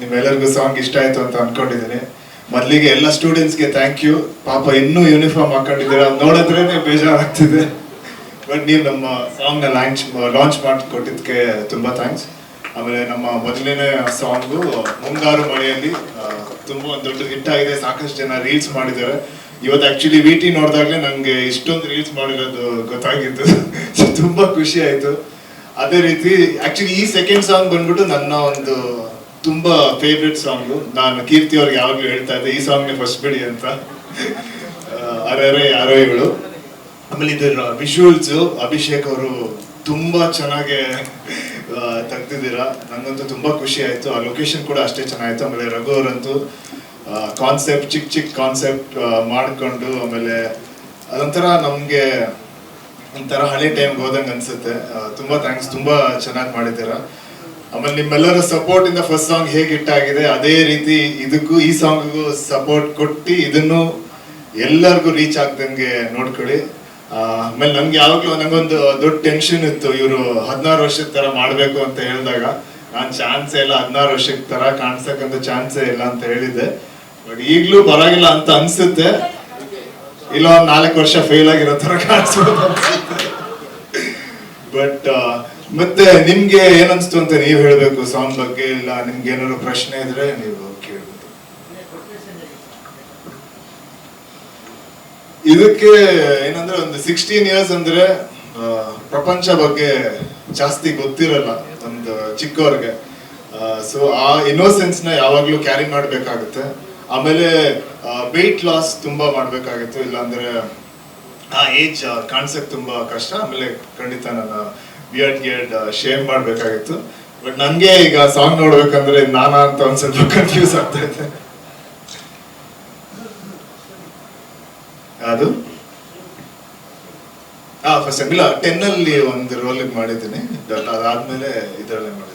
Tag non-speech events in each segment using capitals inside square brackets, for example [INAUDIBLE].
ನಿಮ್ಮೆಲ್ಲರಿಗೂ ಸಾಂಗ್ ಇಷ್ಟ ಆಯ್ತು ಅಂತ ಅನ್ಕೊಂಡಿದ್ದೀನಿ. ಮೊದಲಿಗೆ ಎಲ್ಲ ಸ್ಟೂಡೆಂಟ್ಸ್ಗೆ ಥ್ಯಾಂಕ್ ಯು ಪಾಪ ಇನ್ನೂ ಯೂನಿಫಾರ್ಮ್ ಹಾಕೊಂಡಿದ್ದೀರ ಅದು ನೋಡಿದ್ರೇ ಬೇಜಾರಾಗ್ತಿದೆ. ಬಟ್ ನೀವು ನಮ್ಮ ಸಾಂಗ್ ಲಾಂಚ್ ಲಾಂಚ್ ಮಾಡಿಕೊಟ್ಟಿದ್ದಕ್ಕೆ ತುಂಬ ಥ್ಯಾಂಕ್ಸ್ ಆಮೇಲೆ ನಮ್ಮ ಮೊದಲನೇ ಸಾಂಗು ಮುಂಗಾರು ಮಳೆಯಲ್ಲಿ ತುಂಬ ಒಂದು ದೊಡ್ಡ ಹಿಟ್ ಆಗಿದೆ. ಸಾಕಷ್ಟು ಜನ ರೀಲ್ಸ್ ಮಾಡಿದ್ದಾರೆ. ಇವತ್ತು ಆ್ಯಕ್ಚುಲಿ ವಿ ಟಿ ನೋಡಿದಾಗಲೇ ನನಗೆ ಇಷ್ಟೊಂದು ರೀಲ್ಸ್ ಮಾಡಿರೋದು ಗೊತ್ತಾಗಿತ್ತು. [LAUGHS] ಸೊ ತುಂಬ ಖುಷಿ ಆಯಿತು. ಅದೇ ರೀತಿ ಆ್ಯಕ್ಚುಲಿ ಈ ಸೆಕೆಂಡ್ ಸಾಂಗ್ ಬಂದ್ಬಿಟ್ಟು ನನ್ನ ಒಂದು ತುಂಬಾ ಫೇವ್ರೆಟ್ ಸಾಂಗ್ ನಾನು ಕೀರ್ತಿ ಅವ್ರಿಗೆ ಯಾವಾಗಲೂ ಹೇಳ್ತಾ ಇದ್ದೆ, ಈ ಸಾಂಗ್ನೇ ಫಸ್ಟ್ ಬಿಡಿ ಅಂತ. [LAUGHS] ಅರೆ ಯಾರೋ ಇವಳು. ಆಮೇಲೆ ಇದರ ವಿಜುವಲ್ಸ್ ಅಭಿಷೇಕ್ ಅವರು ತುಂಬಾ ಚೆನ್ನಾಗಿ ತೆಗ್ದಿದ್ದೀರಾ. ನಂಗಂತೂ ತುಂಬಾ ಖುಷಿ ಆಯ್ತು. ಆ ಲೊಕೇಶನ್ ಕೂಡ ಅಷ್ಟೇ ಚೆನ್ನಾಗಿತ್ತು. ಆಮೇಲೆ ರಘು ಅವರಂತೂ ಕಾನ್ಸೆಪ್ಟ್ ಚಿಕ್ಕ ಚಿಕ್ಕ ಕಾನ್ಸೆಪ್ಟ್ ಮಾಡ್ಕೊಂಡು ಆಮೇಲೆ ಅದೊಂಥರ ನಮ್ಗೆ ಒಂಥರ ಹಳೆ ಟೈಮ್ಗೆ ಹೋದಂಗೆ ಅನ್ಸುತ್ತೆ. ತುಂಬಾ ಥ್ಯಾಂಕ್ಸ್ ತುಂಬಾ ಚೆನ್ನಾಗಿ ಮಾಡಿದ್ದೀರಾ. ಆಮೇಲೆ ನಿಮ್ಮೆಲ್ಲರ ಸಪೋರ್ಟ್ ಇಂದ ಫಸ್ಟ್ ಸಾಂಗ್ ಹೇಗೆ ಹಿಟ್ ಆಗಿದೆ, ಅದೇ ರೀತಿ ಇದಕ್ಕೂ ಈ ಸಾಂಗ್ಗೂ ಸಪೋರ್ಟ್ ಕೊಟ್ಟು ಇದನ್ನು ಎಲ್ಲರಿಗೂ ರೀಚ್ ಆಗ್ದಂಗೆ ನೋಡ್ಕೊಳ್ಳಿ. ಆಮೇಲೆ ನಮ್ಗೆ ಯಾವಾಗ್ಲೂ ನಂಗೊಂದು ದೊಡ್ಡ ಟೆನ್ಷನ್ ಇತ್ತು, ಇವರು ಹದಿನಾರು ವರ್ಷದ ತರ ಮಾಡ್ಬೇಕು ಅಂತ ಹೇಳಿದಾಗ. ನಾನು ಚಾನ್ಸೇ ಇಲ್ಲ, ಹದಿನಾರು ವರ್ಷದ ತರ ಕಾಣಿಸಕ್ಕಂತ ಚಾನ್ಸೇ ಇಲ್ಲ ಅಂತ ಹೇಳಿದ್ದೆ. ಬಟ್ ಈಗ್ಲೂ ಪರವಾಗಿಲ್ಲ ಅಂತ ಅನ್ಸುತ್ತೆ. ಇಲ್ಲ ನಾಲ್ಕು ವರ್ಷ ಫೇಲ್ ಆಗಿರೋ ತರ ಕಾಣಿಸ್ಬೋದು ಬಟ್ ಮತ್ತೆ ನಿಮ್ಗೆ ಏನನ್ಸ್ತು ಅಂತ ನೀವ್ ಹೇಳ್ಬೇಕು? ಸಾಂಗ್ ಬಗ್ಗೆ ಇಲ್ಲ, ನಿಮ್ಗೆ ಏನಾದ್ರು ಪ್ರಶ್ನೆ ಇದ್ರೆ ನೀವು ಕೇಳ್ಬೋದು ಇದಕ್ಕೆ ಏನಂದ್ರೆ ಒಂದು ಸಿಕ್ಸ್ಟೀನ್ ಇಯರ್ಸ್ ಅಂದ್ರೆ ಪ್ರಪಂಚ ಬಗ್ಗೆ ಜಾಸ್ತಿ ಗೊತ್ತಿರಲ್ಲ ಒಂದು ಚಿಕ್ಕವ್ರಿಗೆ. ಸೊ ಆ ಇನ್ನೋಸೆನ್ಸ್ನ ಯಾವಾಗ್ಲೂ ಕ್ಯಾರಿ ಮಾಡ್ಬೇಕಾಗುತ್ತೆ. ಆಮೇಲೆ ವೆಯ್ಟ್ ಲಾಸ್ ತುಂಬಾ ಮಾಡ್ಬೇಕಾಗಿತ್ತು. ಇಲ್ಲಾಂದ್ರೆ, ಆ ಏಜ್ ಕಾಣ್ಸಕ್ ತುಂಬಾ ಕಷ್ಟ. ಆಮೇಲೆ ಖಂಡಿತ ನನ್ನ ಬಿಯರ್ಡ್ ಗಿಯರ್ಡ್ ಶೇಮ್ ಮಾಡ್ಬೇಕಾಗಿತ್ತು ಬಟ್ ನನಗೆ ಈಗ ಸಾಂಗ್ ನೋಡ್ಬೇಕಂದ್ರೆ ನಾನಾ ಅಂತ ಒಂದ್ ಸ್ವಲ್ಪ ಕನ್ಫ್ಯೂಸ್ ಆಗ್ತಾ ಇದೆ ಅದು ಹಾ ಫಸ್ಟ್ ಇಲ್ಲ ಟೆನ್ ಅಲ್ಲಿ ಒಂದು ರೋಲ್ ಮಾಡಿದ್ದೀನಿ ಅದಾದ್ಮೇಲೆ ಇದರಲ್ಲೇ ಮಾಡಿರೋದು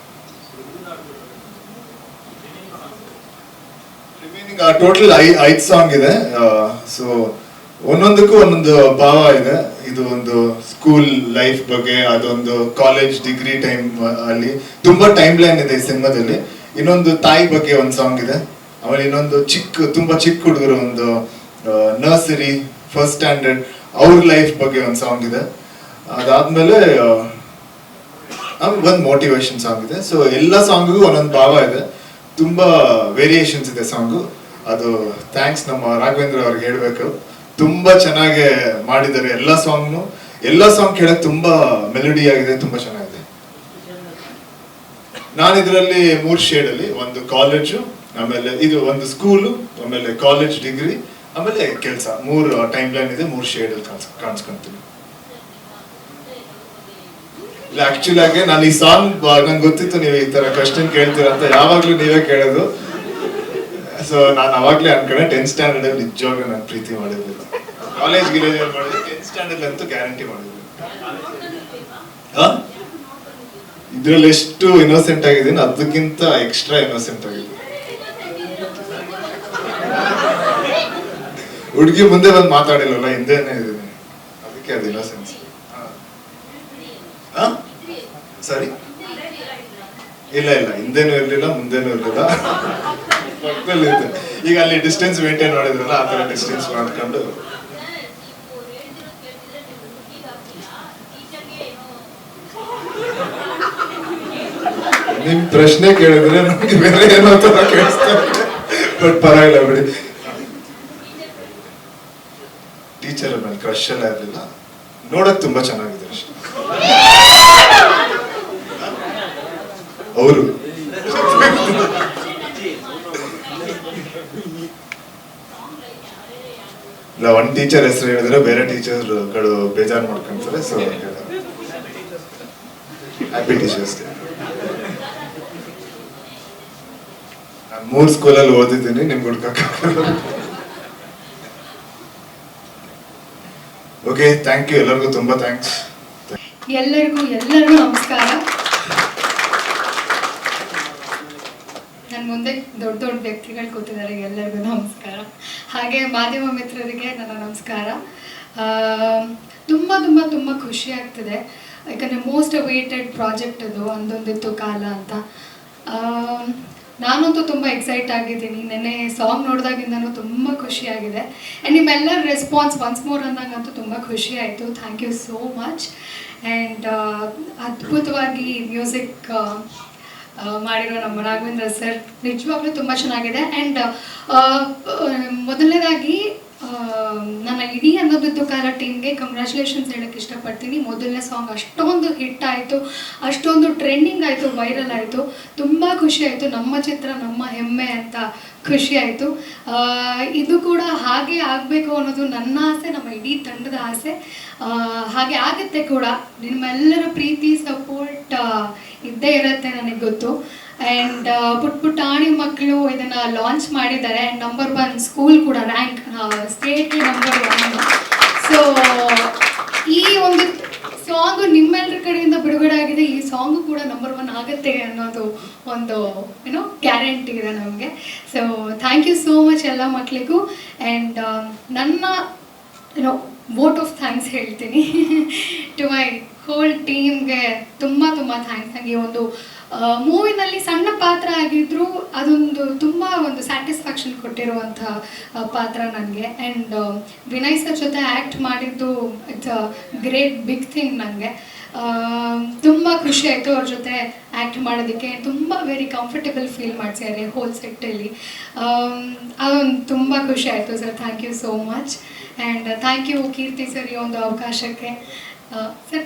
ಟೋಟಲ್ ಐ, ಐದು ಸಾಂಗ್ ಇದೆ. ಸೊ ಒಂದೊಂದಕ್ಕೂ ಒಂದೊಂದು ಭಾವ ಇದೆ. ಇದು ಒಂದು ಸ್ಕೂಲ್ ಲೈಫ್ ಬಗ್ಗೆ, ಅದೊಂದು ಕಾಲೇಜ್ ಡಿಗ್ರಿ ಟೈಮ್ ಅಲ್ಲಿ. ತುಂಬಾ ಟೈಮ್ ಲೈನ್ ಇದೆ ಈ ಸಿನಿಮಾದಲ್ಲಿ. ಇನ್ನೊಂದು ತಾಯಿ ಬಗ್ಗೆ ಒಂದು ಸಾಂಗ್ ಇದೆ. ಆಮೇಲೆ ಇನ್ನೊಂದು ಚಿಕ್ಕ, ತುಂಬಾ ಚಿಕ್ಕ ಹುಡುಗರು, ಒಂದು ನರ್ಸರಿ ಫಸ್ಟ್ ಸ್ಟ್ಯಾಂಡರ್ಡ್ ಅವ್ರ ಲೈಫ್ ಬಗ್ಗೆ ಒಂದು ಸಾಂಗ್ ಇದೆ. ಅದಾದ್ಮೇಲೆ ಒಂದು ಮೋಟಿವೇಶನ್ ಸಾಂಗ್ ಇದೆ. ಸೊ ಎಲ್ಲ ಸಾಂಗ್ಗೂ ಒಂದೊಂದು ಭಾವ ಇದೆ. ತುಂಬಾ ವೇರಿಯೇಷನ್ಸ್ ಇದೆ ಸಾಂಗು ಅದು ಥ್ಯಾಂಕ್ಸ್ ನಮ್ಮ ರಾಘವೇಂದ್ರ ಅವ್ರಿಗೆ ಹೇಳ್ಬೇಕು. ತುಂಬಾ ಚೆನ್ನಾಗಿ ಮಾಡಿದ್ದಾರೆ ಎಲ್ಲ ಸಾಂಗ್ನು ಎಲ್ಲ ಸಾಂಗ್ ಕೇಳಕ್ ತುಂಬಾ ಮೆಲಡಿ ಆಗಿದೆ, ತುಂಬಾ ಚೆನ್ನಾಗಿದೆ. ನಾನು ಇದರಲ್ಲಿ ಮೂರ್ ಶೇಡ್ ಅಲ್ಲಿ, ಒಂದು ಕಾಲೇಜು ಆಮೇಲೆ ಇದು ಒಂದು ಸ್ಕೂಲು ಆಮೇಲೆ ಕಾಲೇಜ್ ಡಿಗ್ರಿ ಆಮೇಲೆ ಕೆಲಸ. ಮೂರು ಟೈಮ್ ಲೈನ್ ಇದೆ, ಮೂರು ಶೇಡ್ ಅಲ್ಲಿ ಕಾಣಿಸ್, ಕಾಣಿಸ್ಕೊಂತೀನಿ. ಇಲ್ಲ ನಾನು ಈ ಸಾಂಗ್ ನಂಗೆ ಗೊತ್ತಿತ್ತು ನೀವು ಈ ತರ ಕ್ವಶನ್ ಕೇಳ್ತೀರಾ ಅಂತ, ಯಾವಾಗ್ಲೂ ನೀವೇ ಕೇಳೋದು. ಸೊ ನಾನು ಅವಾಗಲೇ ಅನ್ಕೊಂಡೆ ಟೆಂತ್ ಸ್ಟ್ಯಾಂಡರ್ಡ್ ಅಲ್ಲಿ ನಿಜವಾಗ್ಲೂ ನಾನು ಪ್ರೀತಿ ಮಾಡಿರ್ಲಿಲ್ಲ. ಕಾಲೇಜ್ ಗಿಲೇಜ್ ಮಾಡಿದ್ರೆ ಟೆಂತ್ ಸ್ಟ್ಯಾಂಡರ್ಡ್ ಅಂತೂ ಗ್ಯಾರಂಟಿ ಮಾಡಿದ್ರು. ಇದ್ರಲ್ಲಿ ಎಷ್ಟು ಇನ್ನೋಸೆಂಟ್ ಆಗಿದ್ದೀನಿ ಅದಕ್ಕಿಂತ ಎಕ್ಸ್ಟ್ರಾ ಇನ್ನೋಸೆಂಟ್ ಆಗಿದೆ ಹುಡುಗಿ ಮುಂದೆ ಬಂದು ಮಾತಾಡಿಲ್ಲಲ್ಲ ಹಿಂದೆನೇ ಇದ್ದೀನಿ. ಅದಕ್ಕೆ ಅದು ಇನ್ನೋಸೆನ್ಸ್ ಸರಿ. ಇಲ್ಲ ಇಲ್ಲ ಹಿಂದೆನೂ ಇರಲಿಲ್ಲ ಮುಂದೆನೂ ಇರ್ಲಿಲ್ಲ. ಪಕ್ಕದಲ್ಲಿ ಇದೆ ಈಗ ಅಲ್ಲಿ ಡಿಸ್ಟೆನ್ಸ್ ಮೇಂಟೈನ್ ಮಾಡಿದ್ರಲ್ಲ, ಆ ತರ ಡಿಸ್ಟೆನ್ಸ್ ಮಾಡ್ಕೊಂಡು. ನಿಮ್ ಪ್ರಶ್ನೆ ಕೇಳಿದ್ರೆ ನಮ್ಗೆ ಬೇರೆ ಏನೋ ತರ ಕೇಳಿಸ್ತಾರೆ ಬಟ್ ಪರವಾಗಿಲ್ಲ ಬಿಡಿ. ಟೀಚರ್ ಮೇಲೆ ಕ್ರಶ್ ಎಲ್ಲ ಇರಲಿಲ್ಲ. ನೋಡಕ್ ತುಂಬಾ ಚೆನ್ನಾಗಿದೆ ಅಷ್ಟೇ. ಅವರು ಇಲ್ಲ ಒಂದ್ ಟೀಚರ್ ಹೆಸರು ಹೇಳಿದ್ರೆ ಬೇರೆ ಟೀಚರ್ಗಳು ಬೇಜಾರು ಮಾಡ್ಕೊಂತಾರೆ ಸೊ ಹ್ಯಾಪಿ ಟೀಚರ್ಸ್ ನಾನು ಮೂರ್ ಸ್ಕೂಲಲ್ಲಿ ಓದಿದ್ದೀನಿ ನಿಮ್ಗೆ ಹುಡ್ಕಕ್ಕೆ ಓಕೆ ಥ್ಯಾಂಕ್ ಯು ಎಲ್ಲರಿಗೂ ತುಂಬಾ ಥ್ಯಾಂಕ್ಸ್ ಎಲ್ಲರಿಗೂ ಎಲ್ಲರಿಗೂ ನಮಸ್ಕಾರ ನನ್ನ ಮುಂದೆ ದೊಡ್ಡ ದೊಡ್ಡ ವ್ಯಕ್ತಿಗಳು ಕೂತಿದ್ದಾರೆ, ಎಲ್ಲರಿಗೂ ನಮಸ್ಕಾರ. ಹಾಗೆ ಮಾಧ್ಯಮ ಮಿತ್ರರಿಗೆ ನನ್ನ ನಮಸ್ಕಾರ. ತುಂಬ ತುಂಬ ತುಂಬ ಖುಷಿ ಆಗ್ತಿದೆ. ಯಾಕಂದರೆ ಮೋಸ್ಟ್ ವೇಟೆಡ್ ಪ್ರಾಜೆಕ್ಟ್ ಅದು ಒಂದೊಂದಿತ್ತು ಕಾಲ ಅಂತ. ನಾನಂತೂ ತುಂಬ ಎಕ್ಸೈಟ್ ಆಗಿದ್ದೀನಿ. ನೆನ್ನೆ ಸಾಂಗ್ ನೋಡಿದಾಗಿಂದನೂ ತುಂಬ ಖುಷಿಯಾಗಿದೆ ಆ್ಯಂಡ್ ನಿಮ್ಮೆಲ್ಲರ ರೆಸ್ಪಾನ್ಸ್ ಒನ್ಸ್ ಮೋರ್ ಅಂದಂಗಂತೂ ತುಂಬ ಖುಷಿ ಆಯಿತು. Thank you so much and ಅದ್ಭುತವಾಗಿ ಮ್ಯೂಸಿಕ್ ಮಾಡಿರೋ ನಮ್ಮ ರಾಘವೇಂದ್ರ ಸರ್ ನಿಜವಾಗ್ಲೂ ತುಂಬ ಚೆನ್ನಾಗಿದೆ. ಆ್ಯಂಡ್ ಮೊದಲನೇದಾಗಿ ನನ್ನ ಇಡೀ ಅನ್ನೋದಿದ್ದು ಕಾಲ ಟೀಮ್ಗೆ ಕಂಗ್ರ್ಯಾಚುಲೇಷನ್ಸ್ ಹೇಳಕ್ಕೆ ಇಷ್ಟಪಡ್ತೀನಿ. ಮೊದಲನೇ ಸಾಂಗ್ ಅಷ್ಟೊಂದು ಹಿಟ್ ಆಯಿತು, ಅಷ್ಟೊಂದು ಟ್ರೆಂಡಿಂಗ್ ಆಯಿತು ವೈರಲ್ ಆಯಿತು. ತುಂಬ ಖುಷಿ ಆಯಿತು. ನಮ್ಮ ಚಿತ್ರ, ನಮ್ಮ ಹೆಮ್ಮೆ ಅಂತ ಖುಷಿ ಆಯಿತು. ಇದು ಕೂಡ ಹಾಗೆ ಆಗಬೇಕು ಅನ್ನೋದು ನನ್ನ ಆಸೆ, ನಮ್ಮ ಇಡೀ ತಂಡದ ಆಸೆ. ಹಾಗೆ ಆಗುತ್ತೆ ಕೂಡ. ನಿಮ್ಮೆಲ್ಲರ ಪ್ರೀತಿ ಸಪೋರ್ಟ್ ಇದ್ದೇ ಇರುತ್ತೆ ನನಗೆ ಗೊತ್ತು. ಆ್ಯಂಡ್ ಪುಟ್ ಪುಟಾಣಿ ಮಕ್ಕಳು ಇದನ್ನು ಲಾಂಚ್ ಮಾಡಿದ್ದಾರೆ. ಆ್ಯಂಡ್ ನಂಬರ್ ಒನ್ ಸ್ಕೂಲ್ ಕೂಡ rank state number one so ಈ ಒಂದು ಸಾಂಗು ನಿಮ್ಮೆಲ್ಲರ ಕಡೆಯಿಂದ ಬಿಡುಗಡೆ ಆಗಿದೆ. ಈ ಸಾಂಗು ಕೂಡ ನಂಬರ್ ಒನ್ ಆಗುತ್ತೆ ಅನ್ನೋದು ಒಂದು ಏನೋ ಗ್ಯಾರಂಟಿ ಇದೆ ನಮಗೆ. So thank you so much ಎಲ್ಲ ಮಕ್ಕಳಿಗೂ ಆ್ಯಂಡ್ ನನ್ನ ಏನೋ ವೋಟ್ ಆಫ್ ಥ್ಯಾಂಕ್ಸ್ ಹೇಳ್ತೀನಿ. ಟು ಮೈ ಹೋಲ್ ಟೀಮ್ಗೆ ತುಂಬ ತುಂಬ ಥ್ಯಾಂಕ್ಸ್ ನನಗೆ ಒಂದು ಮೂವಿನಲ್ಲಿ ಸಣ್ಣ ಪಾತ್ರ ಆಗಿದ್ರು ಅದೊಂದು ತುಂಬ ಒಂದು ಸ್ಯಾಟಿಸ್ಫ್ಯಾಕ್ಷನ್ ಕೊಟ್ಟಿರುವಂಥ ಪಾತ್ರ ನನಗೆ ಆ್ಯಂಡ್ ವಿನಯ್ ಸರ್ ಜೊತೆ ಆ್ಯಕ್ಟ್ ಮಾಡಿದ್ದು it's a great big thing ನನಗೆ ತುಂಬ ಖುಷಿ ಆಯಿತು ಅವ್ರ ಜೊತೆ ಆ್ಯಕ್ಟ್ ಮಾಡೋದಕ್ಕೆ. ತುಂಬ ವೆರಿ ಕಂಫರ್ಟಬಲ್ ಫೀಲ್ ಮಾಡ್ಸಿದ್ದಾರೆ ಹೋಲ್ ಸೆಟ್ಟಲ್ಲಿ ಅದೊಂದು ತುಂಬ ಖುಷಿ ಆಯಿತು sir. Thank you so much and thank you Keerthi sir, ಈ ಒಂದು ಅವಕಾಶಕ್ಕೆ. ಸರ್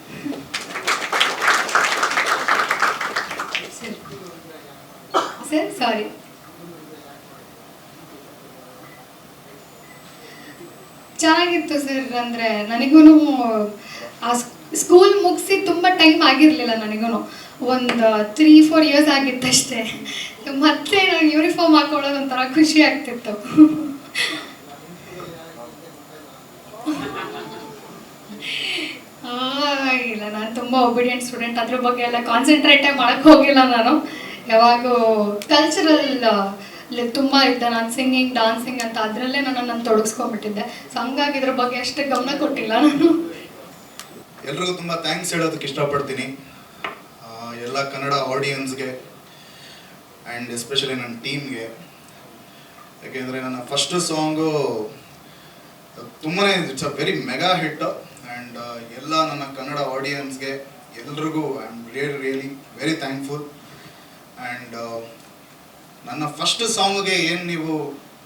ಸರ್ ಸರ್ ಚೆನ್ನಾಗಿತ್ತು ಸರ್, ಅಂದರೆ ನನಗೂ ಆ ಸ್ಕೂಲ್ ಮುಗಿಸಿ ತುಂಬ ಟೈಮ್ ಆಗಿರಲಿಲ್ಲ ನನಗೂ ಒಂದು ತ್ರೀ ಫೋರ್ ಇಯರ್ಸ್ ಆಗಿತ್ತಷ್ಟೇ. ಮತ್ತೆ ನಾನು ಯೂನಿಫಾರ್ಮ್ ಹಾಕೊಳ್ಳೋದು ಒಂಥರ ಖುಷಿ ಆಗ್ತಿತ್ತು. ಇಲ್ಲ ನಾನು ತುಂಬ ಒಬಿಡಿಯಂಟ್ ಸ್ಟೂಡೆಂಟ್ ಅದ್ರ ಬಗ್ಗೆ ಎಲ್ಲ ಕಾನ್ಸಂಟ್ರೇಟೇ ಮಾಡಕ್ಕೆ ಹೋಗಿಲ್ಲ ನಾನು. ಯಾವಾಗೂ ಕಲ್ಚರಲ್ ತುಂಬ ಇದ್ದ. ನಾನು ಸಿಂಗಿಂಗ್ ಡಾನ್ಸಿಂಗ್ ಅಂತ ಅದರಲ್ಲೇ ನಾನು ನನ್ನ ತೊಡಗಿಸ್ಕೊಂಡ್ಬಿಟ್ಟಿದ್ದೆ. ಸೊ ಹಂಗಾಗಿ ಇದ್ರ ಬಗ್ಗೆ ಅಷ್ಟೇ ಗಮನ ಕೊಟ್ಟಿಲ್ಲ ನಾನು. ಎಲ್ರಿಗೂ ತುಂಬ ಥ್ಯಾಂಕ್ಸ್ ಹೇಳೋದಕ್ಕೆ ಇಷ್ಟಪಡ್ತೀನಿ. ಎಲ್ಲ ಕನ್ನಡ ಆಡಿಯನ್ಸ್ಗೆ ಆ್ಯಂಡ್ ಎಸ್ಪೆಷಲಿ ನನ್ನ ಟೀಮ್ಗೆ ಯಾಕೆಂದರೆ ನನ್ನ ಫಸ್ಟ್ ಸಾಂಗು ತುಂಬಾ it's a very mega hit and ಎಲ್ಲ ನನ್ನ ಕನ್ನಡ ಆಡಿಯನ್ಸ್ಗೆ ಎಲ್ರಿಗೂ I am really really very thankful and ನನ್ನ ಫಸ್ಟ್ ಸಾಂಗ್ಗೆ ಏನು ನೀವು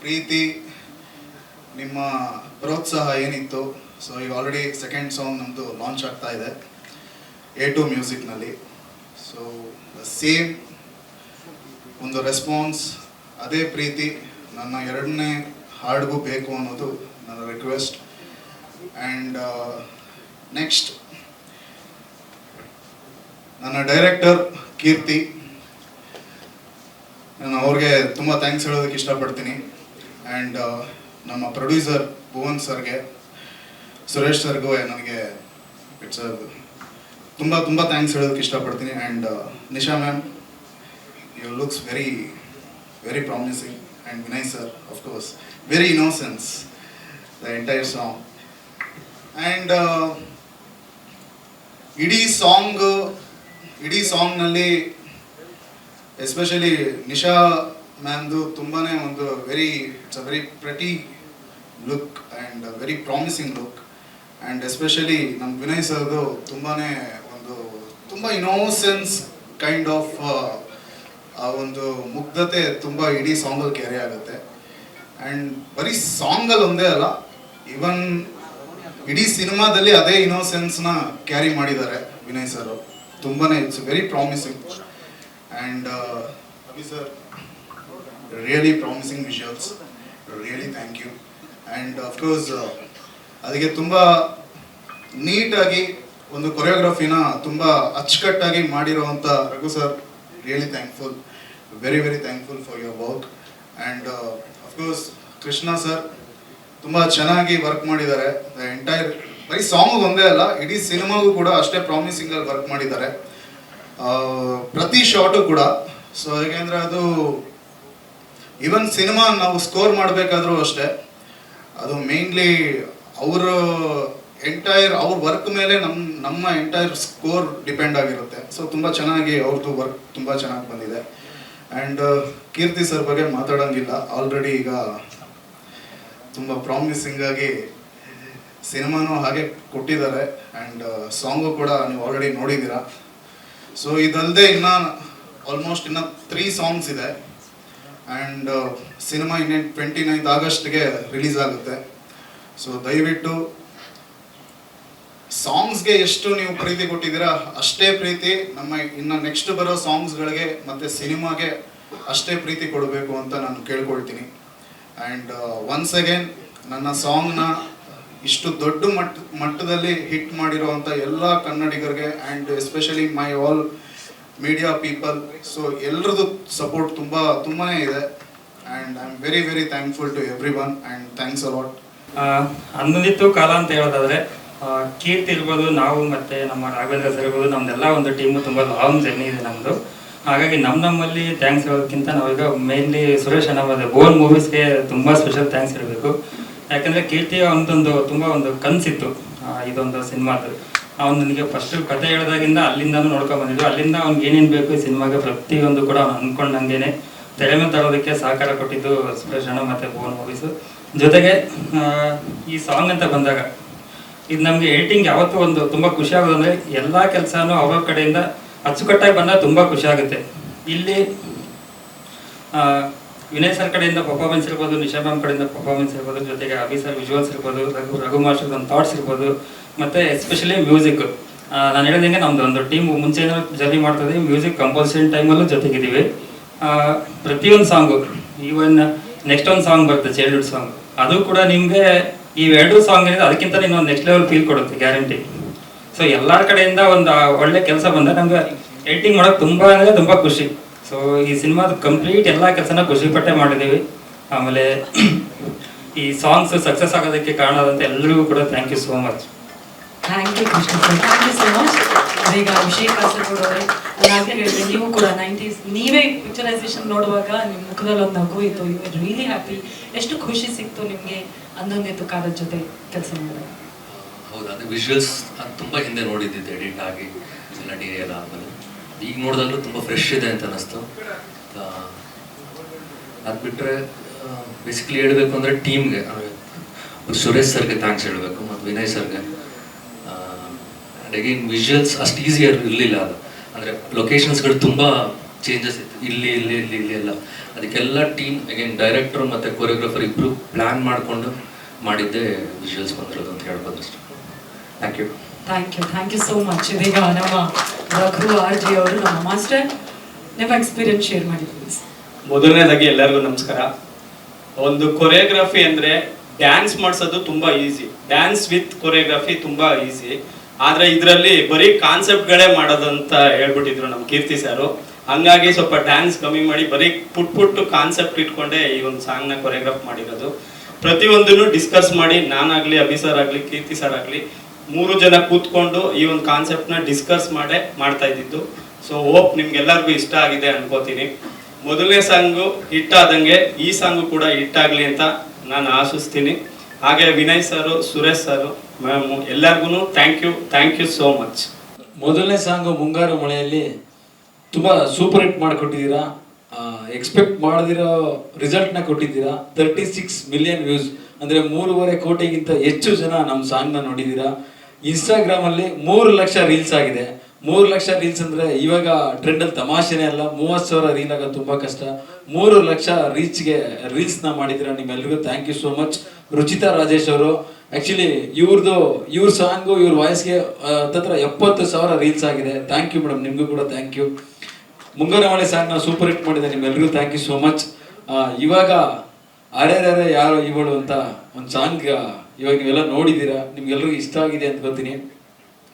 ಪ್ರೀತಿ, ನಿಮ್ಮ ಪ್ರೋತ್ಸಾಹ ಏನಿತ್ತು? ಸೊ ಈಗ ಆಲ್ರೆಡಿ ಸೆಕೆಂಡ್ ಸಾಂಗ್ ನಮ್ಮದು ಲಾಂಚ್ ಆಗ್ತಾ ಇದೆ ಎ ಟು ಮ್ಯೂಸಿಕ್ನಲ್ಲಿ ಸೊ ಸೇಮ್ ಒಂದು ರೆಸ್ಪಾನ್ಸ್ ಅದೇ ಪ್ರೀತಿ, ನನ್ನ ಎರಡನೇ ಹಾಡಿಗೂ ಬೇಕು ಅನ್ನೋದು ನನ್ನ ರಿಕ್ವೆಸ್ಟ್ ಆ್ಯಂಡ್ ನೆಕ್ಸ್ಟ್ ನನ್ನ ಡೈರೆಕ್ಟರ್ ಕೀರ್ತಿ. ನಾನು ಅವ್ರಿಗೆ ತುಂಬ ಥ್ಯಾಂಕ್ಸ್ ಹೇಳೋದಕ್ಕೆ ಇಷ್ಟಪಡ್ತೀನಿ. ಆ್ಯಂಡ್ ನಮ್ಮ ಪ್ರೊಡ್ಯೂಸರ್ ಭುವನ್ ಸರ್ಗೆ, ಸುರೇಶ್ ಸರ್ಗೂ ನನಗೆ ಇಟ್ಸ್ ತುಂಬ ತುಂಬ ಥ್ಯಾಂಕ್ಸ್ ಹೇಳೋದಕ್ಕೆ ಇಷ್ಟಪಡ್ತೀನಿ. And Nisha ma'am you looks very very promising and Vinay sir course very innocence the entire song and ಇಡೀ ಸಾಂಗ್ ಇಡೀ ಸಾಂಗ್ನಲ್ಲಿ ಎಸ್ಪೆಷಲಿ ನಿಶಾ ಮ್ಯಾಮ್ದು ತುಂಬಾ ಒಂದು very it's a very pretty look and very promising look and especially ನಮ್ಮ ವಿನಯ್ ಸರ್ದು ತುಂಬಾ ಒಂದು, ತುಂಬ ಇನೋಸೆನ್ಸ್ ಕೈಂಡ್ ಆಫ್ ಆ ಒಂದು ಮುಗ್ಧತೆ ತುಂಬ ಇಡೀ ಸಾಂಗಲ್ಲಿ ಕ್ಯಾರಿ ಆಗುತ್ತೆ. ಆ್ಯಂಡ್ ಬರೀ ಸಾಂಗಲ್ಲಿ ಒಂದೇ ಅಲ್ಲ ಇವನ್ ಇಡೀ ಸಿನಿಮಾದಲ್ಲಿ ಅದೇ ಇನ್ನೋಸೆನ್ಸ್ನ ಕ್ಯಾರಿ ಮಾಡಿದ್ದಾರೆ ವಿನಯ್ ಸರ್ ತುಂಬಾನೇ it's very promising and Abhi sir really promising visuals really thank you and of course ಅದಕ್ಕೆ ತುಂಬ ನೀಟಾಗಿ ಒಂದು ಕೊರಿಯೋಗ್ರಫಿನ ತುಂಬ ಅಚ್ಚುಕಟ್ಟಾಗಿ ಮಾಡಿರುವಂಥ Raghu sir really thankful very very thankful for your work and of course Krishna sir ತುಂಬ ಚೆನ್ನಾಗಿ ವರ್ಕ್ ಮಾಡಿದ್ದಾರೆ. ಎಂಟೈರ್ ಬರೀ ಸಾಂಗ್ ಒಂದೇ ಅಲ್ಲ, ಇಡೀ ಸಿನಿಮಾಗೂ ಕೂಡ ಅಷ್ಟೇ ಪ್ರಾಮಿಸಿಂಗ್ ಆಗಿ ವರ್ಕ್ ಮಾಡಿದ್ದಾರೆ. ಪ್ರತಿ ಶಾಟು ಕೂಡ. ಸೊ ಹೇಗೆಂದ್ರೆ ಅದು ಈವನ್ ಸಿನಿಮಾ ನಾವು ಸ್ಕೋರ್ ಮಾಡಬೇಕಾದ್ರೂ ಅಷ್ಟೇ, ಅದು ಮೇನ್ಲಿ ಅವರ ಎಂಟೈರ್ ಅವ್ರ ವರ್ಕ್ ಮೇಲೆ ನಮ್ಮ ನಮ್ಮ ಎಂಟೈರ್ ಸ್ಕೋರ್ ಡಿಪೆಂಡ್ ಆಗಿರುತ್ತೆ. ಸೊ ತುಂಬ ಚೆನ್ನಾಗಿ ಅವ್ರದ್ದು ವರ್ಕ್ ತುಂಬ ಚೆನ್ನಾಗಿ ಬಂದಿದೆ. ಆ್ಯಂಡ್ ಕೀರ್ತಿ ಸರ್ ಬಗ್ಗೆ ಮಾತಾಡೋಂಗಿಲ್ಲ. ಆಲ್ರೆಡಿ ಈಗ ತುಂಬ ಪ್ರಾಮಿಸಿಂಗ್ ಆಗಿ ಸಿನಿಮಾನು ಹಾಗೆ ಕೊಟ್ಟಿದ್ದಾರೆ. ಆ್ಯಂಡ್ ಸಾಂಗು ಕೂಡ ನೀವು ಆಲ್ರೆಡಿ ನೋಡಿದ್ದೀರಾ. ಸೊ ಇದಲ್ಲದೆ ಇನ್ನ ಆಲ್ಮೋಸ್ಟ್ ಇನ್ನ ತ್ರೀ ಸಾಂಗ್ಸ್ ಇದೆ. ಆ್ಯಂಡ್ ಸಿನಿಮಾ ಇನ್ನೇನು ಟ್ವೆಂಟಿ ನೈನ್ತ್ ಆಗಸ್ಟ್ಗೆ ರಿಲೀಸ್ ಆಗುತ್ತೆ. ಸೊ ದಯವಿಟ್ಟು ಸಾಂಗ್ಸ್ಗೆ ಎಷ್ಟು ನೀವು ಪ್ರೀತಿ ಕೊಟ್ಟಿದ್ದೀರಾ, ಅಷ್ಟೇ ಪ್ರೀತಿ ನಮ್ಮ ಇನ್ನು ನೆಕ್ಸ್ಟ್ ಬರೋ ಸಾಂಗ್ಸ್ಗಳಿಗೆ ಮತ್ತು ಸಿನಿಮಾಗೆ ಅಷ್ಟೇ ಪ್ರೀತಿ ಕೊಡಬೇಕು ಅಂತ ನಾನು ಕೇಳ್ಕೊಳ್ತೀನಿ. ಆ್ಯಂಡ್ ಒನ್ಸ್ ಅಗೇನ್ ನನ್ನ ಸಾಂಗ್ನ ಇಷ್ಟು ದೊಡ್ಡ ಮಟ್ಟ, ಮಟ್ಟದಲ್ಲಿ ಹಿಟ್ ಮಾಡಿರುವಂಥ ಎಲ್ಲ ಕನ್ನಡಿಗರಿಗೆ and especially my all media people so ಎಲ್ರದ್ದು support ತುಂಬ ತುಂಬಾ ಇದೆ. And I am very very thankful to every one and thanks a lot ಅಂದಿತ್ತು ಕಾಲ ಅಂತ ಹೇಳೋದಾದ್ರೆ ಕೀರ್ತಿ ಇರ್ಬೋದು, ನಾವು ಮತ್ತು ನಮ್ಮ ರಾಘವೇಂದ್ರ ಸರ್ ಇರ್ಬೋದು, ನಮ್ದೆಲ್ಲ ಒಂದು ಟೀಮು ತುಂಬ ಲಾಂಗ್ ಜರ್ನಿ ಇದೆ ನಮ್ಮದು ಹಾಗಾಗಿ ನಮ್ಮ ನಮ್ಮಲ್ಲಿ ಥ್ಯಾಂಕ್ಸ್ ಹೇಳೋದಕ್ಕಿಂತ ನಾವೀಗ ಮೇನ್ಲಿ ಸುರೇಶ್ ಮತ್ತೆ ಬೋನ್ ಮೂವೀಸ್ಗೆ ತುಂಬ ಸ್ಪೆಷಲ್ ಥ್ಯಾಂಕ್ಸ್ ಹೇಳಬೇಕು. ಯಾಕಂದರೆ ಕೀರ್ತಿ ಅವನದೊಂದು ತುಂಬ ಒಂದು ಕನಸಿತ್ತು ಇದೊಂದು ಸಿನಿಮಾದು. ಅವ್ನು ನನಗೆ ಫಸ್ಟ್ ಕತೆ ಹೇಳಿದಾಗಿಂದ ಅಲ್ಲಿಂದನೂ ನೋಡ್ಕೊಂಡ್ ಬಂದಿದ್ದು ಅಲ್ಲಿಂದ ಅವ್ನಿಗೆ ಏನೇನು ಬೇಕು ಈ ಸಿನಿಮಾಗೆ ಪ್ರತಿಯೊಂದು ಕೂಡ ಅವ್ನು ಅಂದ್ಕೊಂಡಂಗೆನೆ ತೆರೆ ತರೋದಕ್ಕೆ ಸಹಕಾರ ಕೊಟ್ಟಿದ್ದು ಸುರೇಶ್ ಅಣ್ಣ ಮತ್ತೆ ಬೋನ್ ಮೂವೀಸು ಜೊತೆಗೆ ಈ ಸಾಂಗ್ ಅಂತ ಬಂದಾಗ, ಇದು ನಮಗೆ ಎಡಿಟಿಂಗ್ ಯಾವತ್ತೂ ಒಂದು ತುಂಬ ಖುಷಿ ಆಗೋದು ಅಂದರೆ ಎಲ್ಲ ಕೆಲಸನೂ ಅವ್ರ ಕಡೆಯಿಂದ ಅಚ್ಚುಕಟ್ಟಾಗಿ ಬಂದಾಗ ತುಂಬ ಖುಷಿ ಆಗುತ್ತೆ. ಇಲ್ಲಿ ವಿನಯ್ ಸರ್ ಕಡೆಯಿಂದ ಪರ್ಫಾರ್ಮೆನ್ಸ್ ಇರ್ಬೋದು, ನಿಶಾ ಮ್ಯಾಮ್ ಕಡೆಯಿಂದ ಪರ್ಫಾರ್ಮೆನ್ಸ್ ಇರ್ಬೋದು, ಜೊತೆಗೆ ಅಭಿ ಸರ್ ವಿಜುವಲ್ಸ್ ಇರ್ಬೋದು, ರಘು ರಘು ಮಾಸ್ಟರ್ ಒಂದು ಥಾಟ್ಸ್ ಇರ್ಬೋದು, ಮತ್ತು ಎಸ್ಪೆಷಲಿ ಮ್ಯೂಸಿಕ್ ನಾನು ಹೇಳಿದಂಗೆ ನಮ್ದು ಒಂದು ಟೀಮ್ ಮುಂಚೆ ಜರ್ನಿ ಮಾಡ್ತಾ ಇದೀವಿ ಮ್ಯೂಸಿಕ್ ಕಂಪಲ್ಸರಿ ಟೈಮಲ್ಲೂ ಜೊತೆಗಿದ್ದೀವಿ. ಪ್ರತಿಯೊಂದು ಸಾಂಗು ಈವನ್ ನೆಕ್ಸ್ಟ್ ಒಂದು ಸಾಂಗ್ ಬರುತ್ತೆ ಚೈಲ್ಡ್ಹುಡ್ ಸಾಂಗ್ ಅದು ಕೂಡ ನಿಮಗೆ ಈ ಎರಡು ಸಾಂಗ್ ಏನಿದೆ ಅದಕ್ಕಿಂತ ಇನ್ನೊಂದು ನೆಕ್ಸ್ಟ್ ಲೆವೆಲ್ ಫೀಲ್ ಕೊಡುತ್ತೆ ಗ್ಯಾರಂಟಿ ಸೊ ಎಲ್ಲರ ಕಡೆಯಿಂದ ಒಂದು ಒಳ್ಳೆ ಕೆಲಸ ಬಂದ ನಂಗೆ ಎಡಿಟಿಂಗ್ ಮಾಡೋಕೆ ತುಂಬ ಅಂದರೆ ತುಂಬ ಖುಷಿ. ಸೊ ಈ ಸಿನಿಮಾದ ಕಂಪ್ಲೀಟ್ ಎಲ್ಲ ಕೆಲಸನ ಖುಷಿ ಪಟ್ಟೆ ಮಾಡಿದ್ದೀವಿ ಆಮೇಲೆ ಈ ಸಾಂಗ್ಸ್ ಸಕ್ಸಸ್ ಆಗೋದಕ್ಕೆ ಕಾರಣ ಆದಂತೆ ಎಲ್ಲರಿಗೂ ಕೂಡ thank you so much thank you Krishna thank you so much ಈಗ ಅಭಿಷೇಕ್ ಕಾಸರಗೋಡು ಅವರೇ ಯಾಕೆ ಹೇಳಿದ್ರೆ, ನೀವು ಕೂಡ ನೈಂಟೀಸ್ ನೀವೇ ಪಿಕ್ಚರೈಸೇಷನ್ ನೋಡುವಾಗ ನಿಮ್ಮ ಮುಖದಲ್ಲಿ ಒಂದು ನಗು ಇತ್ತು. ಯು ರಿಯಲಿ ಹ್ಯಾಪಿ ಎಷ್ಟು ಖುಷಿ ಸಿಕ್ತು ನಿಮಗೆ ಅಂದೊಂದಿತ್ತು ಕಾಲದ ಜೊತೆ ಕೆಲಸ ಮಾಡಿದಾಗ ಹೌದು ವಿಜುವಲ್ಸ್ ಅದು ತುಂಬ ಹಿಂದೆ ನೋಡಿದ್ದಿದ್ದು ಎಡಿಟ್ ಆಗಿ ಎಲ್ಲ ಡಿ ಎಲ್ಲ ಆದಮೇಲೆ. ಈಗ ನೋಡಿದಾಗಲೂ ತುಂಬ ಫ್ರೆಶ್ ಇದೆ ಅಂತ ಅನ್ನಿಸ್ತು. ಅದು ಬಿಟ್ಟರೆ ಬೇಸಿಕಲಿ ಹೇಳಬೇಕು ಅಂದರೆ ಟೀಮ್ಗೆ ಸುರೇಶ್ ಸರ್ಗೆ ಥ್ಯಾಂಕ್ಸ್ ಹೇಳಬೇಕು ಮತ್ತು ವಿನಯ್ ಸರ್ಗೆ. ಆ್ಯಂಡ್ ಅಗೇನ್ ವಿಜುವಲ್ಸ್ ಅಷ್ಟು ಈಸಿ ಇರಲಿಲ್ಲ ಅದು. ಅಂದರೆ ಲೊಕೇಶನ್ಸ್ಗಳು ತುಂಬ ಚೇಂಜಸ್ ಇತ್ತು. ಇಲ್ಲಿ ಇಲ್ಲಿ ಇಲ್ಲಿ ಇಲ್ಲಿ ಎಲ್ಲ. ಅದಕ್ಕೆಲ್ಲ ಟೀಮ್ ಅಗೇನ್ ಡೈರೆಕ್ಟರ್ ಮತ್ತು ಕೊರಿಯೋಗ್ರಾಫರ್ ಇಬ್ಬರು ಪ್ಲ್ಯಾನ್ ಮಾಡಿಕೊಂಡು ಮಾಡಿದ್ದೆ ವಿಜುವಲ್ಸ್ ಬಂದಿರೋದು ಅಂತ ಹೇಳ್ಬೋದು ಅಷ್ಟೇ. Thank you thank you thank you so much ಇದೀಗ ನಮ್ಮ ರಘು ಆರ್ ಜಿ ಅವರು ನಮ್ಮ ಮಾಸ್ಟರ್. ನಿಮ್ಮ ಎಕ್ಸ್ಪೀರಿಯನ್ಸ್ ಶೇರ್ ಮಾಡಿ ಪ್ಲೀಸ್ ಮೊದಲನೇದಾಗಿ ಎಲ್ಲರಿಗೂ ನಮಸ್ಕಾರ. ಒಂದು ಕೊರಿಯೋಗ್ರಫಿ ಅಂದ್ರೆ ಡ್ಯಾನ್ಸ್ ಮಾಡಿಸೋದು ತುಂಬಾ ಈಸಿ ಡ್ಯಾನ್ಸ್ ವಿತ್ ಕೊರಿಯೋಗ್ರಫಿ ತುಂಬಾ ಈಸಿ ಆದ್ರೆ ಇದರಲ್ಲಿ ಬರೀ ಕಾನ್ಸೆಪ್ಟ್ಗಳೇ ಮಾಡೋದಂತ ಹೇಳ್ಬಿಟ್ಟಿದ್ರು ನಮ್ಮ ಕೀರ್ತಿ ಸಾರು ಹಂಗಾಗಿ ಸ್ವಲ್ಪ ಡ್ಯಾನ್ಸ್ ಕಮ್ಮಿ ಮಾಡಿ ಬರೀ ಪುಟ್ ಪುಟ್ಟು ಕಾನ್ಸೆಪ್ಟ್ ಇಟ್ಕೊಂಡೇ ಈ ಒಂದು ಸಾಂಗ್ನ ಕೊರಿಯೋಗ್ರಾಫ್ ಮಾಡಿರೋದು. ಪ್ರತಿಯೊಂದನ್ನು ಡಿಸ್ಕಸ್ ಮಾಡಿ ನಾನಾಗ್ಲಿ ಅಭಿ ಸರ್ ಆಗ್ಲಿ ಕೀರ್ತಿ ಸರ್ ಆಗ್ಲಿ ಮೂರು ಜನ ಕೂತ್ಕೊಂಡು ಈ ಒಂದು ಕಾನ್ಸೆಪ್ಟ್ನ ಡಿಸ್ಕಸ್ ಮಾಡೇ ಮಾಡ್ತಾ ಇದ್ದಿದ್ದು. ಸೊ ಹೋಪ್ ನಿಮ್ಗೆಲ್ಲರಿಗೂ ಇಷ್ಟ ಆಗಿದೆ ಅನ್ಕೋತೀನಿ. ಮೊದಲನೇ ಸಾಂಗು ಹಿಟ್ ಆದಂಗೆ ಈ ಸಾಂಗು ಕೂಡ ಹಿಟ್ ಆಗಲಿ ಅಂತ ನಾನು ಆಶಿಸ್ತೀನಿ. ಹಾಗೆ Vinay sir, Suresh sir ma'am ಎಲ್ಲರಿಗೂ thank you thank you so much ಮೊದಲನೇ ಸಾಂಗು ಮುಂಗಾರು ಮಳೆಯಲ್ಲಿ ತುಂಬ ಸೂಪರ್ ಹಿಟ್ ಮಾಡಿಕೊಟ್ಟಿದ್ದೀರಾ. ಎಕ್ಸ್ಪೆಕ್ಟ್ ಮಾಡದಿರೋ ರಿಸಲ್ಟ್ನ ಕೊಟ್ಟಿದ್ದೀರಾ. ತರ್ಟಿ ಸಿಕ್ಸ್ ಮಿಲಿಯನ್ ವ್ಯೂಸ್ ಅಂದರೆ ಮೂರುವರೆ ಕೋಟಿಗಿಂತ ಹೆಚ್ಚು ಜನ ನಮ್ಮ ಸಾಂಗ್ನ ನೋಡಿದ್ದೀರಾ. ಇನ್ಸ್ಟಾಗ್ರಾಮ್ ಅಲ್ಲಿ ಮೂರು ಲಕ್ಷ ರೀಲ್ಸ್ ಆಗಿದೆ. ಮೂರು ಲಕ್ಷ ರೀಲ್ಸ್ ಅಂದ್ರೆ ಇವಾಗ ಟ್ರೆಂಡಲ್ಲಿ ತಮಾಷೆನೇ ಅಲ್ಲ, ಮೂವತ್ತು ಸಾವಿರ ರೀಲ್ ಆಗೋದು ತುಂಬಾ ಕಷ್ಟ. ಮೂರು ಲಕ್ಷ ರೀಚ್ಗೆ ರೀಲ್ಸ್ನ ಮಾಡಿದಿರ ನಿಮ್ಮೆಲ್ರಿಗೂ thank you so much Ruchitha Rajesh ಅವರು ಆ್ಯಕ್ಚುಲಿ ಇವ್ರದ್ದು ಇವ್ರ ಸಾಂಗು ಇವ್ರ ವಾಯ್ಸ್ಗೆ ಹತ್ತತ್ರ ಎಪ್ಪತ್ತು ಸಾವಿರ ರೀಲ್ಸ್ ಆಗಿದೆ. ಥ್ಯಾಂಕ್ ಯು ಮೇಡಮ್ ನಿಮಗೂ ಕೂಡ ಥ್ಯಾಂಕ್ ಯು ಮುಂಗಾರು ಸಾಂಗ್ ನಾವು ಸೂಪರ್ ಹಿಟ್ ಮಾಡಿದೆ ನಿಮ್ಮೆಲ್ರಿಗೂ ಥ್ಯಾಂಕ್ ಯು ಸೋ ಮಚ್ ಇವಾಗ ಅರೆ ಯಾರು ಇವಳು ಅಂತ ಒಂದು ಸಾಂಗ್ ಇವಾಗ ನೀವೆಲ್ಲ ನೋಡಿದ್ದೀರಾ? ನಿಮ್ಗೆಲ್ರಿಗೂ ಇಷ್ಟ ಆಗಿದೆ ಅಂತ ಗೊತ್ತೀನಿ.